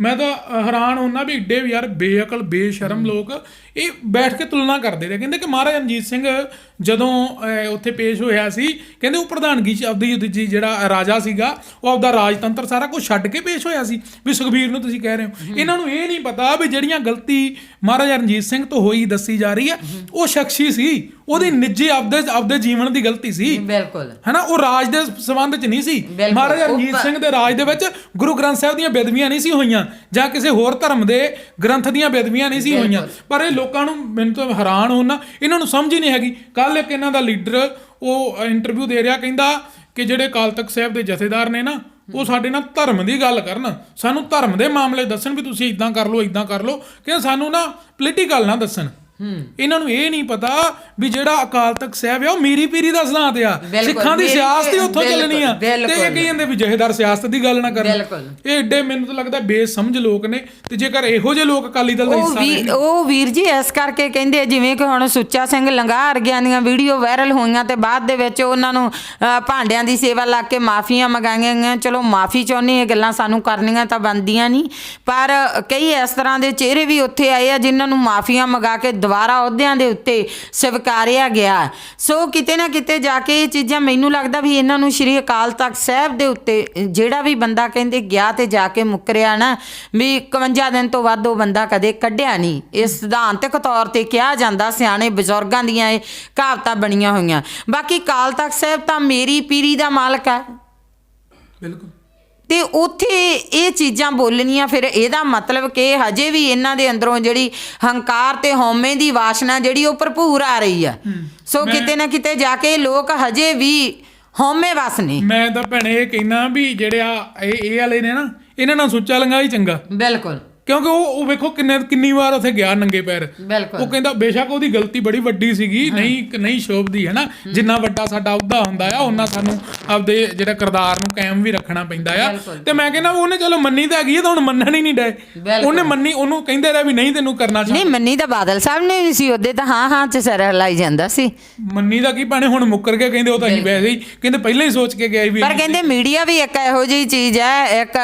ਮੈਂ ਤਾਂ ਹੈਰਾਨ ਹੁੰਨਾ ਵੀ ਏਡੇ ਵੀ ਯਾਰ ਬੇਅਕਲ ਬੇਸ਼ਰਮ ਲੋਕ ਇਹ ਬੈਠ ਕੇ ਤੁਲਨਾ ਕਰਦੇ ਰਹੇ। ਕਹਿੰਦੇ ਕਿ ਮਹਾਰਾਜਾ ਰਣਜੀਤ ਸਿੰਘ ਜਦੋਂ ਉੱਥੇ ਪੇਸ਼ ਹੋਇਆ ਸੀ ਕਹਿੰਦੇ ਉਹ ਪ੍ਰਧਾਨਗੀ ਚ ਆਪਦੀ ਜਿਹੜਾ ਰਾਜਾ ਸੀਗਾ ਉਹ ਆਪਦਾ ਰਾਜਤੰਤਰ ਸਾਰਾ ਕੁਝ ਛੱਡ ਕੇ ਪੇਸ਼ ਹੋਇਆ ਸੀ। ਵੀ ਸੁਖਬੀਰ ਨੂੰ ਤੁਸੀਂ ਕਹਿ ਰਹੇ ਹੋ। ਇਹਨਾਂ ਨੂੰ ਇਹ ਨਹੀਂ ਪਤਾ ਵੀ ਜਿਹੜੀਆਂ ਗਲਤੀ ਮਹਾਰਾਜਾ ਰਣਜੀਤ ਸਿੰਘ ਤੋਂ ਹੋਈ ਦੱਸੀ ਜਾ ਰਹੀ ਹੈ ਉਹ ਸ਼ਖਸੀ ਸੀ। ਉਹਦੀ ਨਿੱਜੀ ਆਪਦੇ ਆਪਦੇ ਜੀਵਨ ਦੀ ਗਲਤੀ ਸੀ। ਬਿਲਕੁਲ। ਹਨਾ ਉਹ ਰਾਜ ਦੇ ਸੰਬੰਧ ਚ ਨਹੀਂ ਸੀ। ਮਹਾਰਾਜਾ ਰਣਜੀਤ ਸਿੰਘ ਦੇ ਰਾਜ ਦੇ ਵਿੱਚ ਗੁਰੂ ਗ੍ਰੰਥ ਸਾਹਿਬ ਦੀਆਂ ਬੇਦਬੀਆਂ ਨਹੀਂ ਸੀ ਹੋਈਆਂ। ਜਾਂ ਕਿਸੇ ਹੋਰ ਧਰਮ ਦੇ ਗ੍ਰੰਥ ਦੀਆਂ ਬੇਦਬੀਆਂ ਨਹੀਂ ਸੀ ਹੋਈਆਂ। ਪਰ ਇਹ ਲੋਕਾਂ ਨੂੰ ਮੈਨੂੰ ਤਾਂ ਹੈਰਾਨ ਹੋਣਾ ਇਹਨਾਂ ਨੂੰ ਸਮਝ ਹੀ ਨਹੀਂ ਹੈਗੀ। ਕੱਲ ਇੱਕ ਇਹਨਾਂ ਦਾ ਲੀਡਰ ਉਹ ਇੰਟਰਵਿਊ ਦੇ ਰਿਹਾ ਕਹਿੰਦਾ ਕਿ ਜਿਹੜੇ ਅਕਾਲ ਤਖਤ ਸਾਹਿਬ ਦੇ ਜਥੇਦਾਰ ਨੇ ਨਾ ਉਹ ਸਾਡੇ ਨਾਲ ਧਰਮ ਦੀ ਗੱਲ ਕਰਨ। ਸਾਨੂੰ ਧਰਮ ਦੇ ਮਾਮਲੇ ਦੱਸਣ ਵੀ ਤੁਸੀਂ ਇਦਾਂ ਕਰ ਲਓ ਇਦਾਂ ਕਰ ਲਓ। ਕਿ ਸਾਨੂੰ ਨਾ ਪੋਲੀਟੀਕਲ ਨਾ ਦੱਸਣ। ਇਹਨਾਂ ਨੂੰ ਇਹ ਨਹੀਂ ਪਤਾ ਵੀ ਜਿਹੜਾ ਅਕਾਲ ਤਖਤ ਸਾਹਿਬ ਆ ਉਹ ਮੀਰੀ ਪੀਰੀ ਦਾ ਸਿਧਾਂਤ ਆ। ਸਿੱਖਾਂ ਦੀ ਸਿਆਸਤ ਹੀ ਉੱਥੋਂ ਚੱਲਣੀ ਆ। ਤੇ ਇਹ। ਕਹੀ ਜਾਂਦੇ ਵੀ ਜਹੇਦਾਰ ਸਿਆਸਤ ਦੀ ਗੱਲ ਨਾ ਕਰਨ। ਇਹ ਏਡੇ ਮੈਨੂੰ ਤਾਂ ਲੱਗਦਾ ਬੇਸਮਝ ਲੋਕ ਨੇ ਤੇ ਜੇਕਰ ਇਹੋ ਜਿਹੇ ਲੋਕ ਅਕਾਲੀ ਦਲ ਦਾ ਹਿੱਸਾ ਨੇ ਉਹ ਵੀਰ ਜੀ ਇਸ ਕਰਕੇ ਕਹਿੰਦੇ ਜਿਵੇਂ ਕਿ ਹੁਣ ਸੁੱਚਾ ਸਿੰਘ ਲੰਗਾਹ ਅਰਗਿਆਂ ਦੀਆਂ ਵੀਡੀਓ ਵਾਇਰਲ ਹੋਈਆਂ ਤੇ ਬਾਅਦ ਦੇ ਵਿੱਚ ਉਹਨਾਂ ਨੂੰ ਭਾਂਡਿਆਂ ਦੀ ਸੇਵਾ ਲਾ ਕੇ ਮਾਫੀਆਂ ਮੰਗਾਈਆਂ ਗਈਆਂ। ਚਲੋ ਮਾਫੀ ਚਾਹੁੰਦੇ ਇਹ ਗੱਲਾਂ ਸਾਨੂੰ ਕਰਨੀਆਂ ਤਾਂ ਬੰਦੀਆਂ ਨਹੀਂ। ਪਰ ਕਈ ਇਸ ਤਰ੍ਹਾਂ ਦੇ ਚਿਹਰੇ ਵੀ ਉੱਥੇ ਆਏ ਆ ਜਿਨ੍ਹਾਂ ਨੂੰ ਮਾਫੀਆਂ ਮੰਗਾ ਕੇ ਦੁਬਾਰਾ ਅਹੁਦਿਆਂ ਦੇ ਉੱਤੇ ਸਵੀਕਾਰਿਆ ਗਿਆ। ਸੋ ਕਿਤੇ ਨਾ ਕਿਤੇ ਜਾ ਕੇ ਇਹ ਚੀਜ਼ਾਂ ਮੈਨੂੰ ਲੱਗਦਾ ਵੀ ਇਹਨਾਂ ਨੂੰ ਸ਼੍ਰੀ ਅਕਾਲ ਤਖਤ ਸਾਹਿਬ ਦੇ ਉੱਤੇ, ਜਿਹੜਾ ਵੀ ਬੰਦਾ ਕਹਿੰਦੇ ਗਿਆ ਤੇ ਜਾ ਕੇ ਮੁੱਕਰਿਆ ਨਾ, ਵੀ 51 ਦਿਨ ਤੋਂ ਵੱਧ ਉਹ ਬੰਦਾ ਕਦੇ ਕੱਢਿਆ ਨਹੀਂ। ਇਹ ਸਿਧਾਂਤਕ ਤੌਰ ਤੇ ਕਿਹਾ ਜਾਂਦਾ ਸਿਆਣੇ ਬਜ਼ੁਰਗਾਂ ਦੀਆਂ ਇਹ ਕਹਾਵਤਾਂ ਬਣੀਆਂ ਹੋਈਆਂ। ਬਾਕੀ ਅਕਾਲ ਤਖਤ ਸਾਹਿਬ ਤਾਂ ਮੇਰੀ ਪੀਰੀ ਦਾ ਮਾਲਕ ਹੈ। ਬਿਲਕੁਲ। ਤੇ ਉੱਥੇ ਇਹ ਚੀਜ਼ਾਂ ਬੋਲਣੀਆਂ ਫਿਰ ਇਹਦਾ ਮਤਲਬ ਕਿ ਹਜੇ ਵੀ ਇਹਨਾਂ ਦੇ ਅੰਦਰੋਂ ਜਿਹੜੀ ਹੰਕਾਰ ਤੇ ਹਉਮੈ ਦੀ ਵਾਸ਼ਨਾ ਜਿਹੜੀ ਉਹ ਭਰਪੂਰ ਆ ਰਹੀ ਆ। ਸੋ ਕਿਤੇ ਨਾ ਕਿਤੇ ਜਾ ਕੇ ਲੋਕ ਹਜੇ ਵੀ ਹਉਮੈ ਵਸ ਨੇ। ਮੈਂ ਤਾਂ ਭੈਣੇ ਇਹ ਕਹਿਣਾ ਵੀ ਜਿਹੜੇ ਆ ਇਹ ਇਹ ਵਾਲੇ ਨੇ ਨਾ ਇਹਨਾਂ ਨਾਲ ਸੁੱਚਾ ਲੰਗਾ ਹੀ ਚੰਗਾ। ਬਿਲਕੁਲ। ਕਿਉਂਕਿ ਉਹ ਉਹ ਵੇਖੋ ਕਿੰਨੇ ਕਿੰਨੀ ਵਾਰ ਉੱਥੇ ਗਿਆ ਨੰਗੇ ਪੈਰ। ਬਿਲਕੁਲ। ਉਹ ਕਹਿੰਦਾ ਬੇਸ਼ੱਕ ਉਹਦੀ ਗਲਤੀ ਬੜੀ ਵੱਡੀ ਸੀਗੀ ਨਹੀਂ ਨਹੀਂ ਸ਼ੋਭਦੀ ਹੈ। ਨਾ ਜਿੰਨਾ ਵੱਡਾ ਸਾਡਾ ਅਹੁਦਾ ਹੁੰਦਾ ਆ ਉਹਨਾਂ ਸਾਨੂੰ ਆਪਦੇ ਜਿਹੜਾ ਕਿਰਦਾਰ ਨੂੰ ਕਾਇਮ ਵੀ ਰੱਖਣਾ ਪੈਂਦਾ ਆ। ਤੇ ਮੈਂ ਕਹਿੰਦਾ ਉਹਨੇ ਚਲੋ ਮੰਨੀ ਤਾਂ ਹੈਗੀ ਆ ਤਾਂ ਹੁਣ ਮੰਨਣ ਹੀ ਨਹੀਂ ਡਏ। ਉਹਨੇ ਮੰਨੀ ਉਹਨੂੰ ਕਹਿੰਦੇ ਰਿਹਾ ਵੀ ਨਹੀਂ ਤੈਨੂੰ ਕਰਨਾ ਚਾਹੀਦਾ। ਨਹੀਂ ਮੰਨੀ ਤਾਂ ਬਾਦਲ ਸਾਹਿਬ ਨੇ ਵੀ ਸੀ ਉਹਦੇ ਤਾਂ ਹਾਂ ਹਾਂ ਚ ਸਿਰ ਹਿਲਾਈ ਜਾਂਦਾ ਸੀ। ਮੰਨੀ ਦਾ ਕੀ ਪਾਣੇ ਹੁਣ ਮੁੱਕਰ ਕੇ ਕਹਿੰਦੇ ਉਹ ਤਾਂ ਅਸੀਂ ਵੈਸੇ ਹੀ ਕਹਿੰਦੇ ਪਹਿਲਾਂ ਹੀ ਸੋਚ ਕੇ ਗਏ ਵੀ ਪਰ ਕਹਿੰਦੇ ਮੀਡੀਆ ਵੀ ਇੱਕ ਇਹੋ ਜਿਹੀ ਚੀਜ਼ ਹੈ ਇੱਕ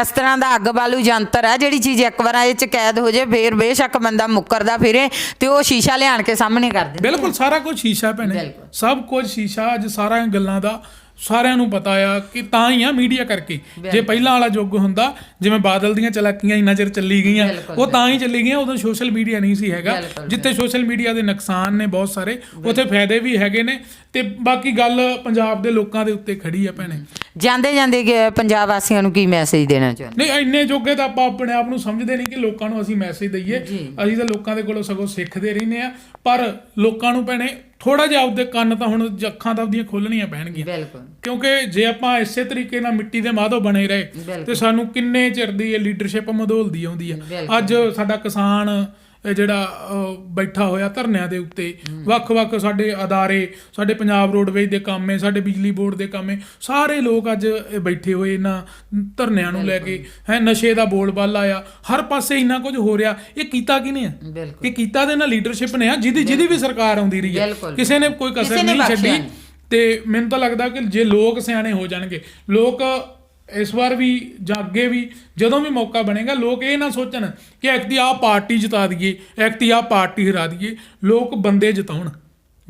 ਇਸ ਤਰ੍ਹਾਂ ਦਾ ਅੱਗ ਬਾਲੂ ਯੰਤਰ ਹੈ ਜਿਹੜੀ ਚੀਜ਼ ਇੱਕ ਵਾਰ ਇਹ ਚ ਕੈਦ ਹੋ ਜੇ ਫੇਰ ਬੇਸ਼ੱਕ ਬੰਦਾ ਮੁੱਕਰਦਾ ਫਿਰੇ ਤੇ ਉਹ ਸ਼ੀਸ਼ਾ ਲਿਆਣ ਕੇ ਸਾਹਮਣੇ ਕਰ ਦਿੰਦੇ ਬਿਲਕੁਲ ਸਾਰਾ ਕੁਝ ਸ਼ੀਸ਼ਾ ਭੈਣੇ ਬਿਲਕੁਲ। ਸਭ ਕੁਝ ਸ਼ੀਸ਼ਾ ਅੱਜ ਸਾਰੀਆਂ ਗੱਲਾਂ ਦਾ ਸਾਰਿਆਂ ਨੂੰ ਪਤਾ ਆ ਕਿ ਤਾਂ ਹੀ ਆ ਮੀਡੀਆ ਕਰਕੇ। ਜੇ ਪਹਿਲਾਂ ਵਾਲਾ ਯੁੱਗ ਹੁੰਦਾ ਜਿਵੇਂ ਬਾਦਲ ਦੀਆਂ ਚਲਾਕੀਆਂ ਇੰਨਾ ਚਿਰ ਚੱਲੀ ਗਈਆਂ ਉਹ ਤਾਂ ਹੀ ਚੱਲੀ ਗਈਆਂ ਉਦੋਂ ਸੋਸ਼ਲ ਮੀਡੀਆ ਨਹੀਂ ਸੀ ਹੈਗਾ। ਜਿੱਥੇ ਸੋਸ਼ਲ ਮੀਡੀਆ ਦੇ ਨੁਕਸਾਨ ਨੇ ਬਹੁਤ ਸਾਰੇ ਉੱਥੇ ਫਾਇਦੇ ਵੀ ਹੈਗੇ ਨੇ। ਤੇ ਬਾਕੀ ਗੱਲ ਪੰਜਾਬ ਦੇ ਲੋਕਾਂ ਦੇ ਉੱਤੇ ਖੜੀ ਆ ਭੈਣੇ। ਜਾਂਦੇ ਜਾਂਦੇ ਪੰਜਾਬ ਵਾਸੀਆਂ ਨੂੰ ਕੀ ਮੈਸੇਜ ਦੇਣਾ ਚਾਹੁੰਦੇ? ਨਹੀਂ ਇੰਨੇ ਜੋਗੇ ਤਾਂ ਆਪਾਂ ਆਪਣੇ ਆਪ ਨੂੰ ਸਮਝਦੇ ਨਹੀਂ ਕਿ ਲੋਕਾਂ ਨੂੰ ਅਸੀਂ ਮੈਸੇਜ ਦਈਏ। ਅਸੀਂ ਤਾਂ ਲੋਕਾਂ ਦੇ ਕੋਲੋਂ ਸਗੋਂ ਸਿੱਖਦੇ ਰਹਿੰਦੇ ਆ। ਪਰ ਲੋਕਾਂ ਨੂੰ ਭੈਣੇ ਥੋੜਾ ਜਿਹਾ ਆਪਦੇ ਕੰਨ ਤਾਂ ਹੁਣ ਅੱਖਾਂ ਤਾਂ ਆਪਦੀਆਂ ਖੋਲਣੀਆਂ ਪੈਣਗੀਆਂ ਬਿਲਕੁਲ ਕਿਉਂਕਿ ਜੇ ਆਪਾਂ ਇਸੇ ਤਰੀਕੇ ਨਾਲ ਮਿੱਟੀ ਦੇ ਮਾਧੋ ਬਣੇ ਰਹੇ ਬਿਲਕੁਲ। ਤੇ ਸਾਨੂੰ ਕਿੰਨੇ ਚਿਰ ਦੀ ਇਹ ਲੀਡਰਸ਼ਿਪ ਮਧੋਲਦੀ ਆਉਂਦੀ ਆ ਬਿਲਕੁਲ। ਅੱਜ ਸਾਡਾ ਕਿਸਾਨ ਜਿਹੜਾ ਬੈਠਾ ਹੋਇਆ ਧਰਨਿਆਂ ਦੇ ਉੱਤੇ। ਵੱਖ-ਵੱਖ ਸਾਡੇ ਅਦਾਰੇ ਸਾਡੇ ਪੰਜਾਬ ਰੋਡਵੇਜ਼ ਦੇ ਕੰਮ ਏ ਸਾਡੇ ਬਿਜਲੀ ਬੋਰਡ ਦੇ ਕੰਮ ਏ ਸਾਰੇ ਲੋਕ ਅੱਜ ਬੈਠੇ ਹੋਏ ਇਹਨਾਂ ਧਰਨਿਆਂ ਨੂੰ ਲੈ ਕੇ। ਹੈ ਨਸ਼ੇ ਦਾ ਬੋਲਬਾਲਾ ਆ ਹਰ ਪਾਸੇ ਇੰਨਾ ਕੁਝ ਹੋ ਰਿਹਾ। ਇਹ ਕੀਤਾ ਕਿਹਨੇ ਆ? ਇਹ ਕੀਤਾ ਦੇ ਨਾਲ ਲੀਡਰਸ਼ਿਪ ਨੇ ਆ ਜਿਹਦੀ ਜਿਹਦੀ ਵੀ ਸਰਕਾਰ ਆਉਂਦੀ ਰਹੀ ਹੈ। ਕਿਸੇ ਨੇ ਕੋਈ ਕਸਰ ਨਹੀਂ ਛੱਡੀ। ਤੇ ਮੈਨੂੰ ਤਾਂ ਲੱਗਦਾ ਕਿ ਜੇ ਲੋਕ ਸਿਆਣੇ ਹੋ ਜਾਣਗੇ ਲੋਕ ਇਸ ਵਾਰ ਵੀ ਜਾਂ ਅੱਗੇ ਵੀ ਜਦੋਂ ਵੀ ਮੌਕਾ ਬਣੇਗਾ, ਲੋਕ ਇਹ ਨਾ ਸੋਚਣ ਕਿ ਇੱਕ ਦੀ ਆਹ ਪਾਰਟੀ ਜਿਤਾ ਦਈਏ, ਇੱਕ ਦੀ ਆਹ ਪਾਰਟੀ ਹਰਾ ਦਈਏ। ਲੋਕ ਬੰਦੇ ਜਿਤਾਉਣ।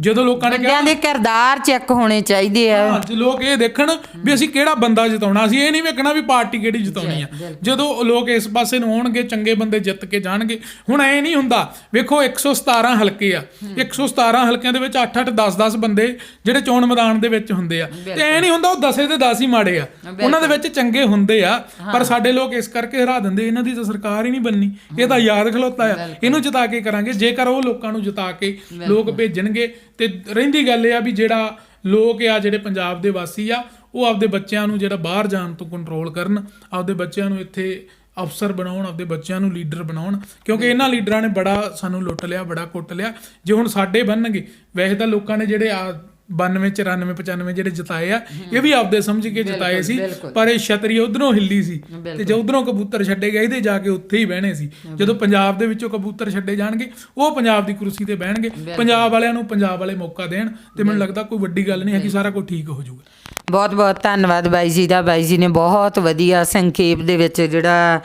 ਜਦੋਂ ਲੋਕਾਂ ਨੇ ਕਿਹਾ ਬੰਦਿਆਂ ਦੇ ਕਿਰਦਾਰ ਚੈੱਕ ਹੋਣੇ ਚਾਹੀਦੇ ਆ। ਹਾਂ, ਜੇ ਲੋਕ ਇਹ ਦੇਖਣ ਵੀ ਅਸੀਂ ਕਿਹੜਾ ਬੰਦਾ ਜਿਤਾਉਣਾ ਅਸੀਂ ਇਹ ਨਹੀਂ ਵੇਖਣਾ ਵੀ ਪਾਰਟੀ ਕਿਹੜੀ ਜਿਤਾਉਣੀ ਆ। ਜਦੋਂ ਲੋਕ ਇਸ ਪਾਸੇ ਨੂੰ ਆਉਣਗੇ ਚੰਗੇ ਬੰਦੇ ਜਿੱਤ ਕੇ ਜਾਣਗੇ ਹੁਣ ਐ ਨਹੀਂ ਹੁੰਦਾ। ਵੇਖੋ 117 ਹਲਕੇ ਆ। 117 ਹਲਕਿਆਂ ਦੇ ਵਿੱਚ 8-8 10-10 ਬੰਦੇ ਜਿਹੜੇ ਚੋਣ ਮੈਦਾਨ ਦੇ ਵਿੱਚ ਹੁੰਦੇ ਆ। ਤੇ ਐ ਨਹੀਂ ਹੁੰਦਾ ਉਹ 10 ਤੇ 10 ਹੀ ਮਾੜੇ ਆ। ਉਹਨਾਂ ਦੇ ਵਿੱਚ ਚੰਗੇ ਹੁੰਦੇ ਆ ਪਰ ਸਾਡੇ ਲੋਕ ਇਸ ਕਰਕੇ ਹਰਾ ਦਿੰਦੇ ਇਹਨਾਂ ਦੀ ਤਾਂ ਸਰਕਾਰ ਹੀ ਨਹੀਂ ਬੰਨੀ ਇਹ ਤਾਂ ਯਾਦ ਖਲੋਤਾ ਆ। ਇਹਨੂੰ ਜਿਤਾ ਕੇ ਕਰਾਂਗੇ ਜੇਕਰ ਉਹ ਲੋਕਾਂ ਨੂੰ ਜਿਤਾ ਕੇ ਲੋਕ ਭੇਜਣਗੇ ਤੇ ਰਹਿੰਦੀ ਗੱਲ ਇਹ ਆ ਵੀ ਜਿਹੜਾ ਲੋਕ ਆ, ਜਿਹੜੇ ਪੰਜਾਬ ਦੇ ਵਾਸੀ ਆ, ਉਹ ਆਪਦੇ ਬੱਚਿਆਂ ਨੂੰ ਜਿਹੜਾ ਬਾਹਰ ਜਾਣ ਤੋਂ ਕੰਟਰੋਲ ਕਰਨ, ਆਪਦੇ ਬੱਚਿਆਂ ਨੂੰ ਇੱਥੇ ਅਫਸਰ ਬਣਾਉਣ, ਆਪਦੇ ਬੱਚਿਆਂ ਨੂੰ ਲੀਡਰ ਬਣਾਉਣ, ਕਿਉਂਕਿ ਇਹਨਾਂ ਲੀਡਰਾਂ ਨੇ ਬੜਾ ਸਾਨੂੰ ਲੁੱਟ ਲਿਆ, ਬੜਾ ਕੁੱਟ ਲਿਆ। ਜੇ ਹੁਣ ਸਾਡੇ ਬਣਨਗੇ, ਵੈਸੇ ਤਾਂ ਲੋਕਾਂ ਨੇ ਜਿਹੜੇ ਆ 92 94 95 ਜਿਹੜੇ ਜਿਤਾਏ ਆ ਇਹ ਵੀ ਆਪਦੇ ਸਮਝ ਕੇ ਜਿਤਾਏ ਸੀ। ਪਰ ਇਹ ਛਤਰੀ ਉਧਰੋਂ ਹਿੱਲੀ ਸੀ ਤੇ ਜੇ ਉਧਰੋਂ ਕਬੂਤਰ ਛੱਡੇ ਗਏ ਇਹਦੇ ਜਾ ਕੇ ਉੱਥੇ ਹੀ ਬਹਿਣੇ ਸੀ। ਜਦੋਂ ਪੰਜਾਬ ਦੇ ਵਿੱਚੋਂ ਕਬੂਤਰ ਛੱਡੇ ਜਾਣਗੇ ਉਹ ਪੰਜਾਬ ਦੀ ਕੁਰਸੀ ਤੇ ਬਹਿਣਗੇ। ਪੰਜਾਬ ਵਾਲਿਆਂ ਨੂੰ ਪੰਜਾਬ ਵਾਲੇ ਮੌਕਾ ਦੇਣ ਤੇ ਮੈਨੂੰ ਲੱਗਦਾ ਕੋਈ ਵੱਡੀ ਗੱਲ ਨਹੀਂ ਹੈ ਕਿ ਸਾਰਾ ਕੁਝ ਠੀਕ ਹੋ ਜਾਊਗਾ। ਬਹੁਤ ਬਹੁਤ ਧੰਨਵਾਦ ਬਾਈ ਜੀ ਦਾ। ਬਾਈ ਜੀ ਨੇ ਬਹੁਤ ਵਧੀਆ ਸੰਖੇਪ ਦੇ ਵਿੱਚ ਜਿਹੜਾ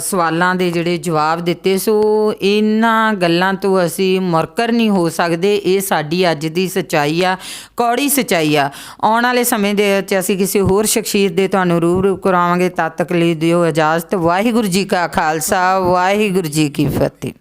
ਸਵਾਲਾਂ ਦੇ ਜਿਹੜੇ ਜਵਾਬ ਦਿੱਤੇ। ਸੋ ਇਹਨਾਂ ਗੱਲਾਂ ਤੋਂ ਅਸੀਂ ਮੁਰਕਰ ਨਹੀਂ ਹੋ ਸਕਦੇ। ਇਹ ਸਾਡੀ ਅੱਜ ਦੀ ਸਚਾਈ ਆ, ਕੌੜੀ ਸਚਾਈ ਆ। ਆਉਣ ਵਾਲੇ ਸਮੇਂ ਦੇ ਵਿੱਚ ਅਸੀਂ ਕਿਸੇ ਹੋਰ ਸ਼ਖਸੀਅਤ ਦੇ ਤੁਹਾਨੂੰ ਰੂਬਰੂ ਕਰਾਵਾਂਗੇ। ਤਦ ਤੱਕ ਲਈ ਦਿਓ ਇਜਾਜ਼ਤ। ਵਾਹਿਗੁਰੂ ਜੀ ਕਾ ਖਾਲਸਾ, ਵਾਹਿਗੁਰੂ ਜੀ ਕੀ ਫਤਿਹ।